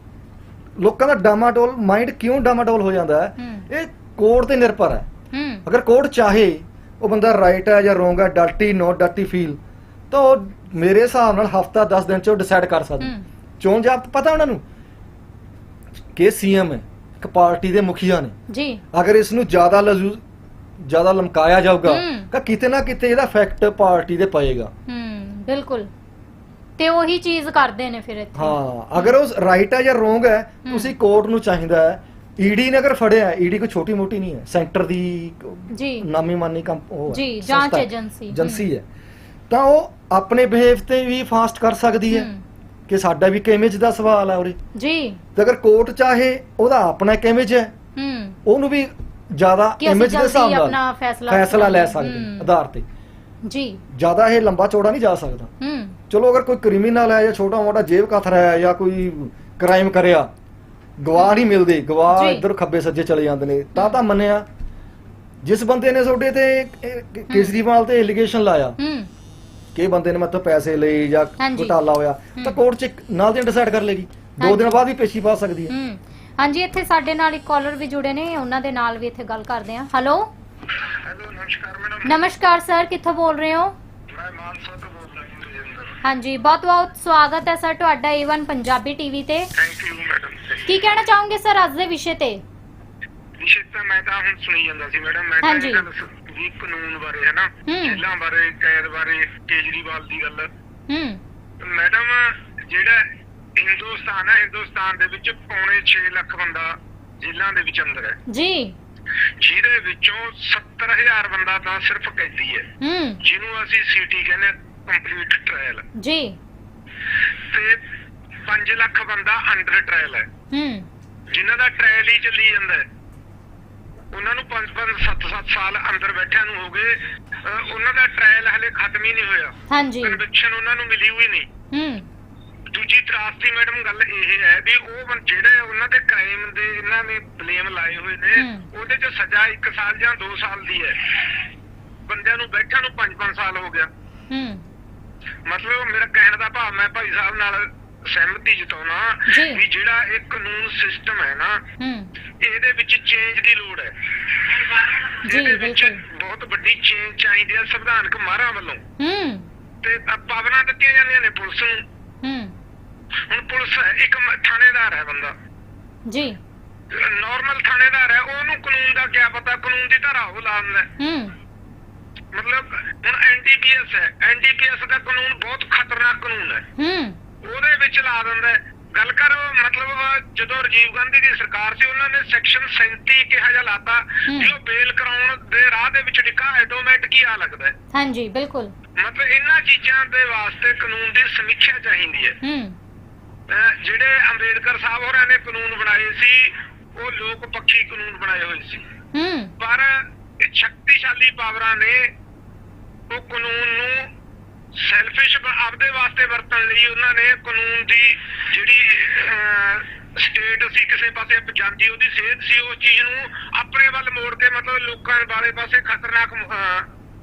ਲੋਕਾਂ ਦਾ ਡਾਮਾਡੋਲ ਮਾਈਂਡ ਕਿਉਂ ਡਾਮਾਡੋਲ ਹੋ ਜਾਂਦਾ ਹੈ? ਹੂੰ। ਇਹ ਕੋਰਟ ਤੇ ਨਿਰਭਰ ਹੈ। ਹੂੰ। ਅਗਰ ਕੋਰਟ ਚਾਹੇ ਉਹ ਬੰਦਾ ਰਾਈਟ ਹੈ ਜਾਂ ਰੋਂਗ ਹੈ ਡਰਟੀ ਨੋਟ ਡਰਟੀ ਫੀਲ ਤਾਂ ਉਹ ਮੇਰੇ ਹਿਸਾਬ ਨਾਲ ਹਫਤਾ 10 ਦਿਨ ਚ ਉਹ ਡਿਸਾਈਡ ਕਰ ਸਕਦਾ। ਚੋਣ ਜਾਬਤ ਪਤਾ ਉਹਨਾਂ ਨੂੰ ਕਿ ਸੀਐਮ ਹੈ ਇੱਕ ਪਾਰਟੀ ਦੇ ਮੁਖੀਆ ਨੇ। ਜੀ। ਅਗਰ ਇਸ ਨੂੰ ਜ਼ਿਆਦਾ ਲਜ਼ੂ ਜ਼ਿਆਦਾ ਲਮਕਾਇਆ ਜਾਊਗਾ। ਤਾਂ ਕਿਤੇ ਨਾ ਕਿਤੇ ਇਹਦਾ ਇਫੈਕਟ ਪਾਰਟੀ ਦੇ ਪਏਗਾ। ਹੂੰ ਬਿਲਕੁਲ। ਤੇ ਉਹੀ ਚੀਜ਼ ਕਰਦੇ ਨੇ ਫਿਰ ਇੱਥੇ। ਹਾਂ ਅਗਰ ਉਹ ਰਾਈਟ ਹੈ ਜਾਂ ਰੋਂਗ ਹੂੰ। ਤੁਸੀਂ ਕੋਰਟ ਨੂੰ ਚਾਹੀਦਾ ਹੈ ਈਡੀ ਨੇ ਅਗਰ ਫੜਿਆ ਈਡੀ ਕੋਈ ਛੋਟੀ ਮੋਟੀ ਨਹੀਂ ਹੈ ਸੈਂਟਰ ਦੀ ਜੀ। ਨਾਮੀ ਮਾਨੀ ਕੰਪ ਉਹ ਹੈ, ਜੀ, ਜਾਂਚ ਹੈ, ਏਜੰਸੀ, ਏਜੰਸੀ ਹੈ। ਤਾਂ ਉਹ ਆਪਣੇ ਬਿਹੇਵ ਤੇ ਵੀ ਫਾਸਟ ਕਰ ਸਕਦੀ ਹੈ ਹੂੰ, ਕਿ ਸਾਡਾ ਵੀ ਇਮੇਜ ਦਾ ਸਵਾਲ ਹੈ ਉਰੇ। ਜੀ। ਤੇ ਅਗਰ ਕੋਰਟ ਚਾਹੇ ਉਹਦਾ ਆਪਣਾ ਇਮੇਜ ਹੈ ਹੂੰ। ਉਹਨੂੰ ਵੀ ਜ਼ਿਆਦਾ ਇਮੇਜ ਦੇ ਹਿਸਾਬ ਨਾਲ ਆਪਣਾ ਫੈਸਲਾ ਫੈਸਲਾ ਲੈ ਹੂੰ। ਸਕਦੇ ਆਧਾਰ ਤੇ। ਜੀ। ਜ਼ਿਆਦਾ ਇਹ ਲੰਬਾ ਚੌੜਾ ਨਹੀਂ ਜਾ ਸਕਦਾ। ਹੂੰ। ਚਲੋ ਅਗਰ ਕੋਈ ਕ੍ਰਿਮੀਨਲ ਹੈ ਜਾਂ ਛੋਟਾ ਮੋਟਾ ਜੇਬ ਕਤਰਾ ਹੈ ਜਾਂ ਕੋਈ ਕ੍ਰਾਈਮ ਕਰਿਆ ਗਵਾਹ ਨਹੀਂ ਮਿਲਦੇ ਗਵਾਹ ਜੀ। ਇੱਧਰ ਖੱਬੇ ਸੱਜੇ ਚਲੇ ਜਾਂਦੇ ਨੇ। ਤਾਂ ਤਾਂ ਮੰਨਿਆ। ਜਿਸ ਬੰਦੇ ਨੇ ਤੁਹਾਡੇ ਤੇ ਕੇਜਰੀਵਾਲ ਤੇ ਐਲੀਗੇਸ਼ਨ ਲਾਇਆ। ਹੂੰ। ਕਿ ਇਹ ਬੰਦੇ ਨੇ ਮਤਲਬ ਪੈਸੇ ਲਏ ਜਾਂ ਹਾਂਜੀ। ਘੁਟਾਲਾ ਹੋਇਆ ਤਾਂ ਹੂੰ। ਕੋਰਟ 'ਚ ਇੱਕ ਨਾਲ ਦੀ ਡਿਸਾਈਡ ਕਰ ਲੇਗੀ। ਦੋ ਹਾਂਜੀ। ਦਿਨ ਬਾਅਦ ਵੀ ਪੇਸ਼ੀ ਪਾ ਸਕਦੀ ਹੈ। ਹੂੰ। ਹਾਂਜੀ ਇੱਥੇ ਸਾਡੇ ਨਾਲ ਇੱਕ ਕਾਲਰ ਵੀ ਜੁੜੇ ਨੇ ਉਹਨਾਂ ਦੇ ਨਾਲ ਵੀ ਇੱਥੇ ਗੱਲ ਕਰਦੇ ਹਾਂ। ਹੈਲੋ ਹੈਲੋ ਨਮਸਕਾਰ ਮੈਡਮ ਨਮਸਕਾਰ ਸਰ ਕਿੱਥੋਂ ਬੋਲ ਰਹੇ ਹੋ? ਮੈਂ ਮਾਨਸਾ ਤੋਂ ਬੋਲ ਰਿਹਾ ਹਾਂ ਰਜਿੰਦਰ ਹਾਂਜੀ ਬਹੁਤ ਬਹੁਤ ਸਵਾਗਤ ਹੈ ਸਰ ਤੁਹਾਡਾ ਏਵਨ ਪੰਜਾਬੀ ਟੀਵੀ ਤੇ। ਥੈਂਕ ਯੂ ਮੈਡਮ ਕੀ ਕਹਿਣਾ ਚਾਹੋਗੇ ਸਰ ਅੱਜ ਦੇ ਵਿਸ਼ੇ ਤੇ? ਵਿਸ਼ੇ ਤਾਂ ਮੈਂ ਤਾਂ ਹੁਣ ਸੁਣੀ ਜਾਂਦਾ ਸੀ ਮੈਡਮ ਮੈਂ ਤਾਂ ਹਾਂਜੀ। ਇਹ ਗੱਲ ਸ- ਵੀ ਕਾਨੂੰਨ ਬਾਰੇ ਹੈ ਨਾ ਹੂੰ। ਜੇਲਾਂ ਬਾਰੇ ਕੈਦ ਬਾਰੇ ਕੇਜਰੀਵਾਲ ਦੀ ਗੱਲ। ਹੂੰ। ਮੈਡਮ ਜਿਹੜਾ ਹਿੰਦੁਸਤਾਨ ਹੈ ਹਿੰਦੁਸਤਾਨ ਦੇ ਵਿੱਚ ਪੌਣੇ 6 ਲੱਖ ਬੰਦਾ ਜੇਲਾਂ ਦੇ ਵਿੱਚ ਅੰਦਰ ਹੈ। ਜੀ। ਜਿਹਦੇ ਵਿੱਚੋਂ 70000 ਬੰਦਾ ਤਾਂ ਸਿਰਫ ਕੈਦੀ ਹੈ। ਹੂੰ। ਜਿਹਨੂੰ ਅਸੀਂ ਸੀਟੀ ਕਹਿੰਦੇ ਕੰਪਲੀਟ ਟ੍ਰਾਇਲ ਜੀ। ਤੇ 5 ਲੱਖ ਬੰਦਾ ਅੰਡਰ ਟ੍ਰਾਇਲ ਹੈ। ਹੂੰ। ਜਿਨ੍ਹਾਂ ਦਾ ਟ੍ਰਾਇਲ ਹੀ ਚੱਲੀ ਜਾਂਦਾ ਹੈ। ਉਹਨਾਂ ਨੂੰ 5-5 7-7 ਸਾਲ ਅੰਦਰ ਬੈਠਿਆਂ ਨੂੰ ਹੋ ਗਏ। ਉਹਨਾਂ ਦਾ ਟ੍ਰਾਇਲ ਹਲੇ ਖਤਮ ਹੀ ਨਹੀਂ ਹੋਇਆ। ਹਾਂਜੀ। ਕਨਵਿਕਸ਼ਨ ਉਹਨਾਂ ਨੂੰ ਮਿਲੀ ਹੋਈ ਨਹੀਂ। ਹੂੰ। ਦੂਜੀ ਤਰਾਸਦੀ ਮੈਡਮ ਗੱਲ ਇਹ ਹੈ ਵੀ ਉਹ ਜਿਹੜੇ ਉਹਨਾਂ ਦੇ ਕ੍ਰਾਈਮ ਦੇ ਇਹਨਾਂ ਨੇ ਬਲੇਮ ਲਾਏ ਹੋਏ ਨੇ। ਉਹਦੇ 'ਚ ਸਜ਼ਾ 1 ਸਾਲ ਜਾਂ 2 ਸਾਲ ਦੀ ਹੈ। ਬੰਦਿਆਂ ਨੂੰ ਬੈਠਿਆਂ ਨੂੰ 5-5 ਸਾਲ ਹੋ ਗਿਆ। ਹੂੰ। ਮਤਲਬ ਮੇਰਾ ਕਹਿਣ ਦਾ ਭਾਵ ਮੈਂ ਭਾਈ ਸਾਹਿਬ ਨਾਲ ਸਹਿਮਤੀ ਜਤਾਉਣਾ। ਵੀ ਜਿਹੜਾ ਇਹ ਕਾਨੂੰਨ ਸਿਸਟਮ ਹੈ ਨਾ ਇਹਦੇ ਵਿੱਚ ਚੇਂਜ ਦੀ ਲੋੜ ਹੈ। ਜੀ, ਬਿਲਕੁਲ। ਬਹੁਤ ਵੱਡੀ ਚੇਂਜ ਚਾਹੀਦੀ ਹੈ ਸੰਵਿਧਾਨਕ ਮਾਹਰਾਂ ਵੱਲੋਂ। ਹੂੰ। ਤੇ ਪਾਵਰਾਂ ਦਿੱਤੀਆਂ ਜਾਂਦੀਆਂ ਨੇ ਪੁਲਿਸ ਨੂੰ। ਹੂੰ। ਹੁਣ ਪੁਲਿਸ ਇੱਕ ਥਾਣੇਦਾਰ ਹੈ ਬੰਦਾ। ਜੀ। ਨਾਰਮਲ ਥਾਣੇਦਾਰ ਹੈ ਉਹਨੂੰ ਕਾਨੂੰਨ ਦਾ ਕੀ ਪਤਾ ਕਾਨੂੰਨ ਦੀ ਧਾਰਾ ਉਹ ਲਾ ਦਿੰਦਾ ਹੈ। ਮਤਲਬ ਹੁਣ ਐਨਡੀਪੀਐਸ ਹੈ। ਐਨਡੀਪੀਐਸ ਦਾ ਕਾਨੂੰਨ ਬਹੁਤ ਖਤਰਨਾਕ ਕਾਨੂੰਨ ਹੈ। ਹੂੰ। ਉਹਦੇ ਵਿੱਚ ਲਾ ਦਿੰਦਾ। ਗੱਲ ਕਰ ਮਤਲਬ ਜਦੋਂ ਰਾਜੀਵ ਗਾਂਧੀ ਦੀ ਸਰਕਾਰ ਸੀ ਉਹਨਾਂ ਨੇ ਸੈਕਸ਼ਨ 37 ਕਿਹਾ ਜਾ ਲਾਤਾ। ਜੋ ਬੇਲ ਕਰਾਉਣ ਦੇ ਰਾਹ ਦੇ ਵਿੱਚ ਡਿੱਕਾ ਆਟੋਮੈਟਿਕ ਹੀ ਆ ਲੱਗਦਾ ਹੈ? ਹਾਂਜੀ ਬਿਲਕੁਲ। ਮਤਲਬ ਇਹਨਾਂ ਚੀਜ਼ਾਂ ਦੇ ਵਾਸਤੇ ਕਾਨੂੰਨ ਦੀ ਸਮੀਖਿਆ ਚਾਹੀਦੀ ਹੈ। ਹੂੰ। ਜਿਹੜੇ ਅੰਬੇਦਕਰ ਸਾਹਿਬ ਹੋਰਾਂ ਨੇ ਕਾਨੂੰਨ ਬਣਾਏ ਸੀ ਉਹ ਲੋਕ ਪੱਖੀ ਕਾਨੂੰਨ ਬਣਾਏ ਹੋਏ ਸੀ। ਹੂੰ। ਪਰ ਇਹ ਸ਼ਕਤੀਸ਼ਾਲੀ ਪਾਵਰਾਂ ਨੇ ਉਹ ਕਾਨੂੰਨ ਨੂੰ ਸੈਲਫਿਸ਼ ਆਪਦੇ ਵਾਸਤੇ ਵਰਤਣ ਲਈ ਉਹਨਾਂ ਨੇ ਕਾਨੂੰਨ ਦੀ ਜਿਹੜੀ ਸਟੇਟ ਸੀ ਕਿਸੇ ਪਾਸੇ ਜਾਂਦੀ ਉਹਦੀ ਸਿਹਤ ਸੀ ਉਸ ਚੀਜ਼ ਨੂੰ ਆਪਣੇ ਵੱਲ ਮੋੜ ਕੇ ਮਤਲਬ ਲੋਕਾਂ ਵਾਲੇ ਪਾਸੇ ਖਤਰਨਾਕ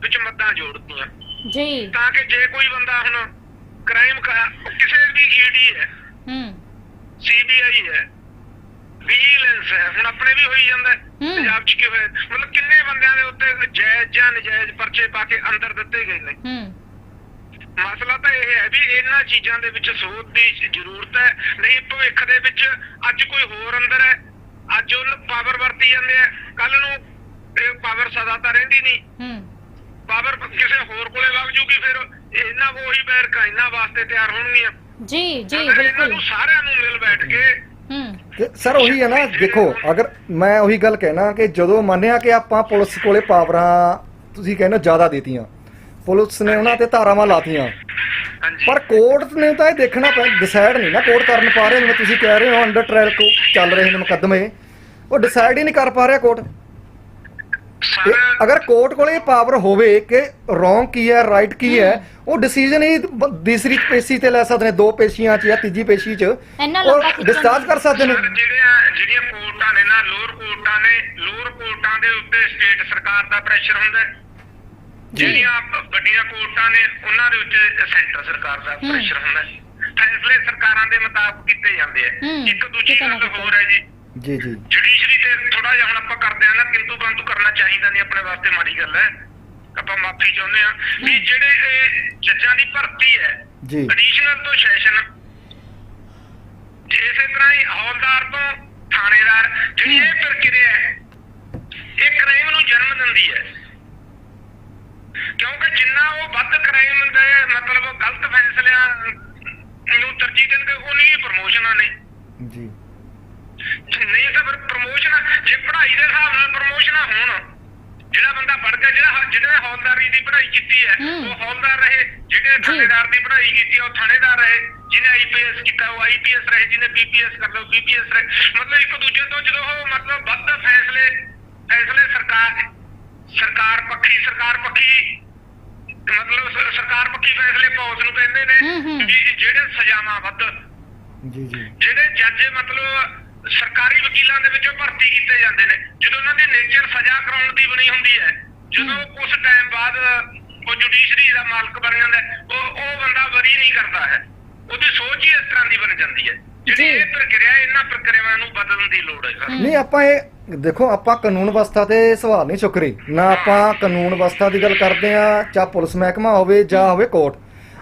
ਵਿੱਚ ਮੱਦਾਂ ਜੋੜਤੀਆਂ। ਜੀ। ਤਾਂ ਕਿ ਜੇ ਕੋਈ ਬੰਦਾ ਹੁਣ ਕ੍ਰਾਈਮ ਕਿਸੇ ਵੀ ਈਡੀ ਹੈ ਹੂੰ। ਸੀਬੀਆਈ ਹੈ ਵਿਜੀਲੈਂਸ ਹੈ ਹੁਣ ਆਪਣੇ ਵੀ ਹੋਈ ਜਾਂਦਾ ਹੈ। ਹੂੰ। ਪੰਜਾਬ 'ਚ ਕੀ ਹੋਇਆ ਮਤਲਬ ਕਿੰਨੇ ਬੰਦਿਆਂ ਦੇ ਉੱਤੇ ਜਾਇਜ਼ ਜਾਂ ਨਜਾਇਜ਼ ਪਰਚੇ ਪਾ ਕੇ ਅੰਦਰ ਦਿੱਤੇ ਗਏ ਨੇ? ਹੂੰ। ਮਸਲਾ ਤਾਂ ਇਹ ਹੈ ਵੀ ਇਹਨਾਂ ਚੀਜ਼ਾਂ ਦੇ ਵਿੱਚ ਸੋਧ ਦੀ ਜ਼ਰੂਰਤ ਹੈ ਨਹੀਂ ਭਵਿੱਖ ਦੇ ਵਿੱਚ ਅੱਜ ਕੋਈ ਹੋਰ ਅੰਦਰ ਹੈ ਅੱਜ ਉਹ ਪਾਵਰ ਵਰਤੀ ਜਾਂਦੇ ਆ ਕੱਲ ਨੂੰ ਇਹ ਪਾਵਰ ਸਦਾ ਤਾਂ ਰਹਿੰਦੀ ਨਹੀਂ। ਹੂੰ। ਪਾਵਰ ਕਿਸੇ ਹੋਰ ਕੋਲੇ ਵਗ ਜੂਗੀ ਫਿਰ ਇਹਨਾਂ ਕੋ ਉਹੀ ਬੈਰਕਾਂ ਇਹਨਾਂ ਵਾਸਤੇ ਤਿਆਰ ਹੋਣਗੀਆਂ। ਜੀ ਜੀ ਅਗਰ ਇਹਨਾਂ ਬਿਲਕੁਲ। ਨੂੰ ਸਾਰਿਆਂ ਨੂੰ ਮਿਲ ਬੈਠ ਕੇ ਤੇ ਸਰ ਉਹੀ ਹੈ ਨਾ ਦੇਖੋ ਅਗਰ ਮੈਂ ਉਹੀ ਗੱਲ ਕਹਿਣਾ ਕਿ ਜਦੋਂ ਮੰਨਿਆ ਕਿ ਆਪਾਂ ਪੁਲਿਸ ਕੋਲੇ ਪਾਵਰਾਂ ਤੁਸੀਂ ਕਹਿੰਦੇ ਹੋ ਜ਼ਿਆਦਾ ਦੇਤੀਆਂ ਪੁਲਿਸ ਨੇ ਉਹਨਾਂ ਤੇ ਧਾਰਾਵਾਂ ਲਾਤੀਆਂ। ਪਰ ਕੋਰਟ ਨੇ ਤਾਂ ਇਹ ਦੇਖਣਾ ਪੈ ਡਿਸਾਈਡ ਨਹੀਂ ਨਾ ਕੋਰਟ ਕਰਨ ਪਾ ਰਹੇ ਜਿਵੇਂ ਤੁਸੀਂ ਕਹਿ ਰਹੇ ਹੋ ਅੰਡਰ ਟ੍ਰਾਇਲ ਚੱਲ ਰਹੇ ਨੇ ਮੁਕੱਦਮੇ। ਉਹ ਡਿਸਾਈਡ ਹੀ ਨਹੀਂ ਕਰ ਪਾ ਰਿਹਾ ਕੋਰਟ। ਸਰ ਅਗਰ ਕੋਰਟ ਕੋਲੇ ਇਹ ਪਾਵਰ ਹੋਵੇ ਕਿ ਰੋਂਗ ਕੀ ਹੈ ਰਾਈਟ ਕੀ ਹੈ ਉਹ ਡਿਸੀਜਨ ਹੀ ਤੀਸਰੀ ਪੇਸ਼ੀ ਤੇ ਲੈ ਸਕਦੇ ਨੇ ਦੋ ਪੇਸ਼ੀਆਂ 'ਚ ਜਾਂ ਤੀਜੀ ਪੇਸ਼ੀ 'ਚ। ਉਹ ਡਿਸਚਾਰਜ ਕਰ ਸਕਦੇ ਨੇ। ਜਿਹੜੀਆਂ ਜਿਹੜੀਆਂ ਕੋਰਟਾਂ ਨੇ ਨਾ ਲੋਅਰ ਕੋਰਟਾਂ ਨੇ ਲੋਅਰ ਕੋਰਟਾਂ ਦੇ ਉੱਤੇ ਸਟੇਟ ਸਰਕਾਰ ਦਾ ਪ੍ਰੈਸ਼ਰ ਹੁੰਦਾ ਜਿਹੜੀਆਂ ਵੱਡੀਆਂ ਕੋਰਟਾਂ ਨੇ ਉਹਨਾਂ ਦੇ ਉੱਤੇ ਸੈਂਟਰ ਸਰਕਾਰ ਦਾ। ਪ੍ਰੈਸ਼ਰ ਹੁੰਦਾ ਹੈ। ਫੈਸਲੇ ਸਰਕਾਰਾਂ ਦੇ ਮੁਤਾਬਕ ਕੀਤੇ ਜਾਂਦੇ ਆ। ਇੱਕ ਦੂਜੀ ਗੱਲ। ਹੋਰ ਹੈ ਜੀ। ਜੀ ਜੀ। ਜੁਡੀਸ਼ਰੀ ਤੇ ਥੋੜਾ ਜਿਹਾ ਹੁਣ ਆਪਾਂ ਕਰਦੇ ਆ ਨਾ ਕਿੰਤੂ ਬੰਤੂ ਕਰਨਾ ਚਾਹੀਦਾ ਨਹੀਂ ਆਪਣੇ ਵਾਸਤੇ ਮਾੜੀ ਗੱਲ ਹੈ। ਆਪਾਂ ਮਾਫੀ ਚਾਹੁੰਦੇ ਆ ਵੀ ਜਿਹੜੇ ਇਹ ਜੱਜਾਂ ਦੀ ਭਰਤੀ ਹੈ ਜੀ। ਐਡੀਸ਼ਨਲ ਤੋਂ ਸੈਸ਼ਨ ਇਸੇ ਤਰ੍ਹਾਂ ਹੀ ਹੌਲਦਾਰ ਤੋਂ ਥਾਣੇਦਾਰ ਜਿਹੜੀ ਇਹ ਪ੍ਰਕਿਰਿਆ ਹੈ ਇਹ ਕ੍ਰਾਈਮ ਨੂੰ ਜਨਮ ਦਿੰਦੀ ਹੈ। ਕਿਉਂਕਿ ਜਿੰਨਾ ਉਹ ਵੱਧ ਕ੍ਰਾਈਮ ਦੇ ਮਤਲਬ ਗਲਤ ਫੈਸਲਿਆਂ ਨੂੰ ਤਰਜੀਹ ਦਿੰਦੇ ਉਨੀ ਪ੍ਰਮੋਸ਼ਨਾਂ ਨੇ ਜੀ। ਨਹੀਂ ਤਾਂ ਫਿਰ ਪ੍ਰਮੋਸ਼ਨ ਜੇ ਪੜ੍ਹਾਈ ਦੇ ਹਿਸਾਬ ਨਾਲ ਪ੍ਰਮੋਸ਼ਨਾਂ ਹੋਣ ਜਿਹੜਾ ਬੰਦਾ ਪੜ੍ਹ ਗਿਆ ਜਿਹੜਾ ਜਿਹਨੇ ਹੌਲਦਾਰੀ ਦੀ ਪੜ੍ਹਾਈ ਕੀਤੀ ਹੈ ਹੂੰ। ਉਹ ਹੌਲਦਾਰ ਰਹੇ ਜਿਹਨੇ ਥਾਣੇਦਾਰ ਦੀ ਪੜ੍ਹਾਈ ਕੀਤੀ ਹੈ ਉਹ ਥਾਣੇਦਾਰ ਰਹੇ ਜਿਹਨੇ ਆਈਪੀਐਸ ਕੀਤਾ ਉਹ ਆਈਪੀਐਸ ਰਹੇ ਜਿਹਨੇ ਬੀਪੀਐਸ ਕਰ ਲਓ ਬੀਪੀਐਸ ਰਹੇ ਮਤਲਬ ਇੱਕ ਦੂਜੇ ਤੋਂ ਜਦੋਂ ਉਹ ਮਤਲਬ ਵੱਧ ਫੈਸਲੇ ਫੈਸਲੇ ਸਰਕਾਰ ਸਰਕਾਰ ਪੱਖੀ ਸਰਕਾਰ ਪੱਖੀ ਮਤਲਬ ਸ- ਸਰਕਾਰ ਪੱਖੀ ਫੈਸਲੇ ਪੌਸ ਨੂੰ ਕਹਿੰਦੇ ਹੂੰ, ਹੂੰ। ਨੇ ਵੀ ਜਿਹੜੇ ਸਜ਼ਾਵਾਂ ਵੱਧ ਜੀ ਜੀ ਜਿਹੜੇ ਜੱਜ ਮਤਲਬ ਸਰਕਾਰੀ ਵਕੀਲਾਂ ਦੇ ਵਿੱਚੋਂ ਭਰਤੀ ਕੀਤੇ ਜਾਂਦੇ ਨੇ। ਜਦੋਂ ਉਹਨਾਂ ਦੀ ਨੇਚਰ ਸਜ਼ਾ ਕਰਾਉਣ ਦੀ ਬਣੀ ਹੁੰਦੀ ਹੈ ਜਦੋਂ ਕੁਝ ਟਾਈਮ ਬਾਅਦ ਉਹ ਜੁਡੀਸ਼ਰੀ ਦਾ ਮਾਲਕ ਬਣ ਜਾਂਦਾ ਉਹ ਉਹ ਬੰਦਾ ਵਰੀ ਨਹੀਂ ਕਰਦਾ ਹੈ। ਉਹਦੀ ਸੋਚ ਹੀ ਇਸ ਤਰ੍ਹਾਂ ਦੀ ਬਣ ਜਾਂਦੀ ਹੈ। ਜਿਹੜੀ। ਇਹ ਪ੍ਰਕਿਰਿਆ ਇਹਨਾਂ ਪ੍ਰਕਿਰਿਆਵਾਂ ਨੂੰ ਬਦਲਣ ਦੀ ਲੋੜ ਹੈ। ਸਰ ਨਹੀਂ ਆਪਾਂ ਇਹ ਦੇਖੋ ਆਪਾਂ ਕਾਨੂੰਨ ਵਿਵਸਥਾ ਤੇ ਸਵਾਲ ਨਹੀਂ ਚੁੱਕ ਰਹੇ। ਨਾ ਆਪਾਂ ਕਾਨੂੰਨ ਵਿਵਸਥਾ ਦੀ ਗੱਲ ਕਰਦੇ ਆ ਚਾਹ ਪੁਲਿਸ ਮਹਿਕਮਾ ਹੋਵੇ ਜਾਂ ਹੋਵੇ ਕੋਰਟ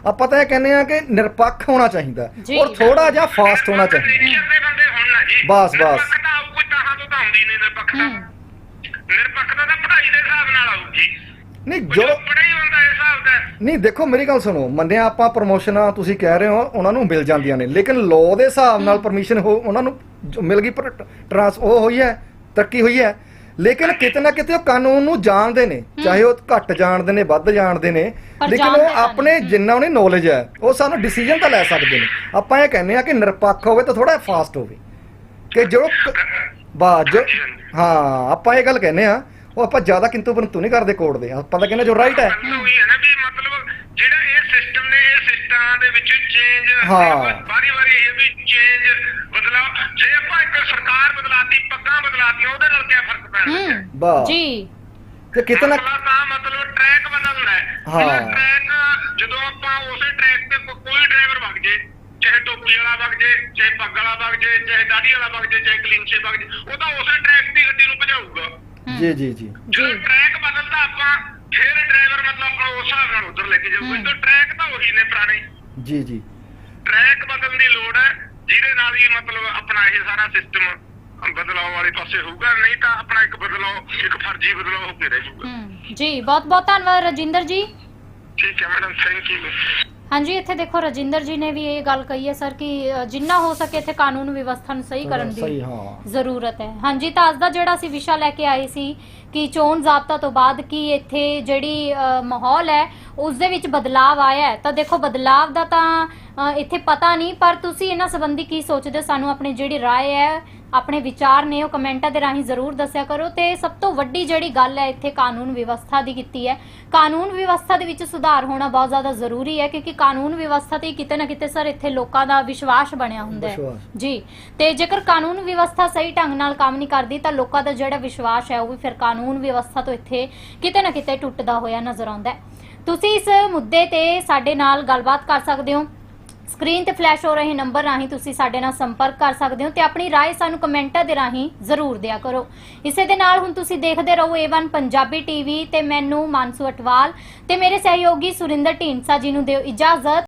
ਆਪਾਂ ਤਾਂ ਇਹ ਕਹਿੰਦੇ ਆ ਕਿ ਨਿਰਪੱਖ ਹੋਣਾ ਚਾਹੀਦਾ। ਔਰ ਥੋੜਾ ਜਿਹਾ ਫਾਸਟ ਹੋਣਾ ਚਾਹੀਦਾ ਜੀ ਬਸ, ਬਸ। ਨਿਰਪੱਖਤਾ ਆਊ ਕੋਈ ਤਾਹਾਂ ਤੋਂ ਤਾਂ ਆਉਂਦੀ ਨਹੀਂ ਨਿਰਪੱਖਤਾ। ਹੂੰ। ਨਿਰਪੱਖਤਾ ਤਾਂ ਪੜ੍ਹਾਈ ਦੇ ਹਿਸਾਬ ਨਾਲ ਆਊਗੀ। ਨਹੀਂ ਜੋ ਪੜ੍ਹਾਈ ਹੁੰਦਾ ਇਸ ਹਿਸਾਬ ਦਾ। ਨਹੀਂ ਦੇਖੋ ਮੇਰੀ ਗੱਲ ਸੁਣੋ। ਮੰਨਿਆ ਆਪਾਂ ਪ੍ਰਮੋਸ਼ਨਾਂ ਤੁਸੀਂ ਕਹਿ ਰਹੇ ਹੋ ਉਹਨਾਂ ਨੂੰ ਮਿਲ ਜਾਂਦੀਆਂ ਨੇ। ਲੇਕਿਨ ਲਾਅ ਦੇ ਹਿਸਾਬ ਨਾਲ ਪਰਮਿਸ਼ਨ ਹੋ ਉਹਨਾਂ ਨੂੰ ਜੋ ਮਿਲ ਗਈ ਪਰ ਟਰਾਂਸ ਉਹ ਹੋਈ ਹੈ ਤਰੱਕੀ ਹੋਈ ਹੈ। ਲੇਕਿਨ ਕਿਤੇ ਨਾ ਕਿਤੇ ਉਹ ਕਾਨੂੰਨ ਨੂੰ ਜਾਣਦੇ ਨੇ। ਚਾਹੇ ਉਹ ਘੱਟ ਜਾਣਦੇ ਨੇ ਵੱਧ ਜਾਣਦੇ ਨੇ। ਲੇਕਿਨ ਉਹ ਆਪਣੇ। ਜਿੰਨਾ ਉਹਨੇ ਨੌਲੇਜ ਹੈ ਉਹ ਸਾਨੂੰ ਡਿਸੀਜਨ ਤਾਂ ਲੈ ਸਕਦੇ ਨੇ। ਆਪਾਂ ਇਹ ਕਹਿੰਦੇ ਆ ਕਿ ਨਿਰਪੱਖ ਹੋਵੇ ਤਾਂ ਥੋੜਾ ਫਾਸਟ ਹੋਵੇ। ਕਿ ਜੋ ਬਾ ਜੋ ਹਾਂ ਆਪਾਂ ਇਹ ਗੱਲ ਕਹਿੰਦੇ ਆ ਉਹ ਆਪਾਂ ਜ਼ਿਆਦਾ ਕਿੰਤੂ ਪਰੰਤੂ ਨਹੀਂ ਕਰਦੇ ਕੋਰਟ ਦੇ ਆਪਾਂ ਤਾਂ ਕਹਿੰਦੇ ਜੋ ਰਾਈਟ ਹੈ। ਉਹੀ ਹੈ ਨਾ ਵੀ ਮਤਲਬ ਜਿਹੜਾ ਇਹ ਸਿਸਟਮ ਨੇ ਇਹ ਸਿਸਟਮਾਂ ਦੇ ਵਿੱਚ ਚੇਂਜ ਹਾਂ। ਵਾਰੀ ਵਾਰੀ ਇਹ ਵੀ ਚੇਂਜ ਬਦਲਾਅ ਜੇ ਆਪਾਂ ਇੱਕ ਸਰਕਾਰ ਬਦਲਾਤੀ ਪੱਗਾਂ ਬਦਲਾਤੀਆਂ ਉਹਦੇ ਨਾਲ ਕੀ ਫ਼ਰਕ ਪੈਣਾ ਹੈ ਹੂੰ ਬਾ। ਜੀ। ਤੇ ਕਿਤੇ ਨਾ ਮਸਲਾ ਤਾਂ ਮਤਲਬ ਟਰੈਕ ਬਦਲਣਾ ਹੈ। ਹਾਂ। ਟਰੈਕ ਜਦੋਂ ਆਪਾਂ ਉਸੇ ਟਰੈਕ ਤੇ ਕੋਈ ਡਰਾਈਵਰ ਵਗ ਜੇ ਚਾਹੇ ਟੋਪੀ ਵਾਲਾ ਵਗ ਜੇ ਚਾਹੇ ਪੱਗ ਵਾਲਾ ਵਗ ਜੇ ਚਾਹੇ ਦਾੜੀ ਵਾਲਾ ਵਗ ਜੇ ਚਾਹੇ ਕਲੀਨਸ਼ੇ ਵਗ ਜੇ ਉਹ ਤਾਂ ਉਸੇ ਟਰੈਕ ਦੀ ਗੱਡੀ ਨੂੰ ਭਜਾਊਗਾ। ਹੂੰ। ਜੀ ਜੀ ਜੀ। ਜੀ ਟਰੈਕ ਬਦਲਦਾ ਆਪਾਂ ਫਿਰ ਡਰਾਈਵਰ ਮਤਲਬ ਆਪਣਾ ਉਸ ਹਿਸਾਬ ਨਾਲ ਉਧਰ ਲੈ ਕੇ ਜਾਊਗਾ। ਤਾਂ ਟਰੈਕ ਤਾਂ ਉਹੀ ਨੇ ਪੁਰਾਣੇ। ਜੀ ਜੀ। ਟਰੈਕ ਬਦਲਣ ਦੀ ਲੋੜ ਹੈ ਜਿਹਦੇ ਨਾਲ ਹੀ ਮਤਲਬ ਆਪਣਾ ਇਹ ਸਾਰਾ ਸਿਸਟਮ ਬਦਲਾਅ ਵਾਲੇ ਪਾਸੇ ਹੋਊਗਾ। ਨਹੀਂ ਤਾਂ ਆਪਣਾ ਇੱਕ ਬਦਲਾਅ ਇੱਕ ਫਰਜ਼ੀ ਬਦਲਾਅ ਹੋ ਕੇ ਰਹਿ ਜਾਊਗਾ। ਜੀ ਬਹੁਤ ਬਹੁਤ ਧੰਨਵਾਦ ਰਜਿੰਦਰ ਜੀ। ਠੀਕ ਹੈ ਮੈਡਮ ਥੈਂਕ ਯੂ ਹਾਂਜੀ ਇੱਥੇ ਦੇਖੋ ਰਜਿੰਦਰ ਜੀ ਨੇ ਵੀ ਇਹ ਗੱਲ ਕਹੀ ਹੈ ਸਰ ਕਿ ਅ, ਜਿੰਨਾ ਹੋ ਸਕੇ ਇੱਥੇ ਕਾਨੂੰਨ ਵਿਵਸਥਾ ਨੂੰ ਸਹੀ ਕਰਨ ਸਹੀ ਦੀ ਹਾਂ। ਜ਼ਰੂਰਤ ਹੈ। ਹਾਂਜੀ ਤਾਂ ਅੱਜ ਦਾ ਜਿਹੜਾ ਅਸੀਂ ਵਿਸ਼ਾ ਲੈ ਕੇ ਆਏ ਸੀ ਕਿ ਚੋਣ ਜ਼ਾਬਤਾ ਤੋਂ ਬਾਅਦ ਕੀ ਇੱਥੇ ਜਿਹੜੀ ਅ, ਮਾਹੌਲ ਹੈ ਉਸ ਦੇ ਵਿੱਚ ਬਦਲਾਅ ਆਇਆ ਹੈ। ਤਾਂ ਦੇਖੋ ਬਦਲਾਅ ਦਾ ਤਾਂ ਇੱਥੇ ਪਤਾ ਨਹੀਂ ਪਰ ਤੁਸੀਂ ਇਹਨਾਂ ਸੰਬੰਧੀ ਕੀ ਸੋਚਦੇ ਹੋ ਸਾਨੂੰ ਆਪਣੀ ਜਿਹੜੀ رائے ਹੈ ਆਪਣੇ ਵਿਚਾਰ ਨੇ ਉਹ ਕਮੈਂਟਾਂ ਦੇ ਰਾਹੀਂ ਜ਼ਰੂਰ ਦੱਸਿਆ ਕਰੋ ਤੇ ਸਭ ਤੋਂ ਵੱਡੀ ਜਿਹੜੀ ਗੱਲ ਹੈ ਇੱਥੇ ਕਾਨੂੰਨ ਵਿਵਸਥਾ ਦੀ ਕੀਤੀ ਹੈ ਕਾਨੂੰਨ ਵਿਵਸਥਾ ਦੇ ਵਿੱਚ ਸੁਧਾਰ ਹੋਣਾ ਬਹੁਤ ਜ਼ਿਆਦਾ ਜ਼ਰੂਰੀ ਹੈ ਕਿਉਂਕਿ ਕਾਨੂੰਨ ਵਿਵਸਥਾ ਤੇ ਕਿਤੇ ਨਾ ਕਿਤੇ ਸਰ ਇੱਥੇ ਲੋਕਾਂ ਦਾ ਵਿਸ਼ਵਾਸ ਬਣਿਆ ਹੁੰਦਾ ਹੈ ਵਿਸ਼ਵਾਸ। ਜੀ ਤੇ ਜੇਕਰ ਕਾਨੂੰਨ ਵਿਵਸਥਾ ਸਹੀ ਢੰਗ ਨਾਲ ਕੰਮ ਨਹੀਂ ਕਰਦੀ ਤਾਂ ਲੋਕਾਂ ਦਾ ਜਿਹੜਾ ਵਿਸ਼ਵਾਸ ਹੈ ਉਹ ਵੀ ਫਿਰ ਕਾਨੂੰਨ ਵਿਵਸਥਾ ਤੋਂ ਇੱਥੇ ਕਿਤੇ ਨਾ ਕਿਤੇ ਟੁੱਟਦਾ ਹੋਇਆ ਨਜ਼ਰ ਆਉਂਦਾ ਹੈ ਤੁਸੀਂ ਇਸ ਮੁੱਦੇ ਤੇ ਸਾਡੇ ਨਾਲ ਗੱਲਬਾਤ ਕਰ ਸਕਦੇ ਹੋ ਸਕਰੀਨ ਤੇ ਫਲੈਸ਼ ਹੋ ਰਹੇ ਨੰਬਰ ਰਾਹੀਂ ਤੁਸੀਂ ਸਾਡੇ ਨਾਲ ਸੰਪਰਕ ਕਰ ਸਕਦੇ ਹੋ ਤੇ ਆਪਣੀ رائے ਸਾਨੂੰ ਕਮੈਂਟਾਂ ਦੇ ਰਾਹੀਂ ਜ਼ਰੂਰ ਦਿਆ ਕਰੋ ਇਸੇ ਦੇ ਨਾਲ ਹੁਣ ਤੁਸੀਂ ਦੇਖਦੇ ਰਹੋ A1 ਪੰਜਾਬੀ ਟੀਵੀ ਤੇ ਮੈਨੂੰ ਮਾਨਸੂ ਅਟਵਾਲ ਤੇ ਮੇਰੇ ਸਹਿਯੋਗੀ ਸੁਰਿੰਦਰ ਢੀਂਡਸਾ ਜੀ ਨੂੰ ਦਿਓ ਇਜਾਜ਼ਤ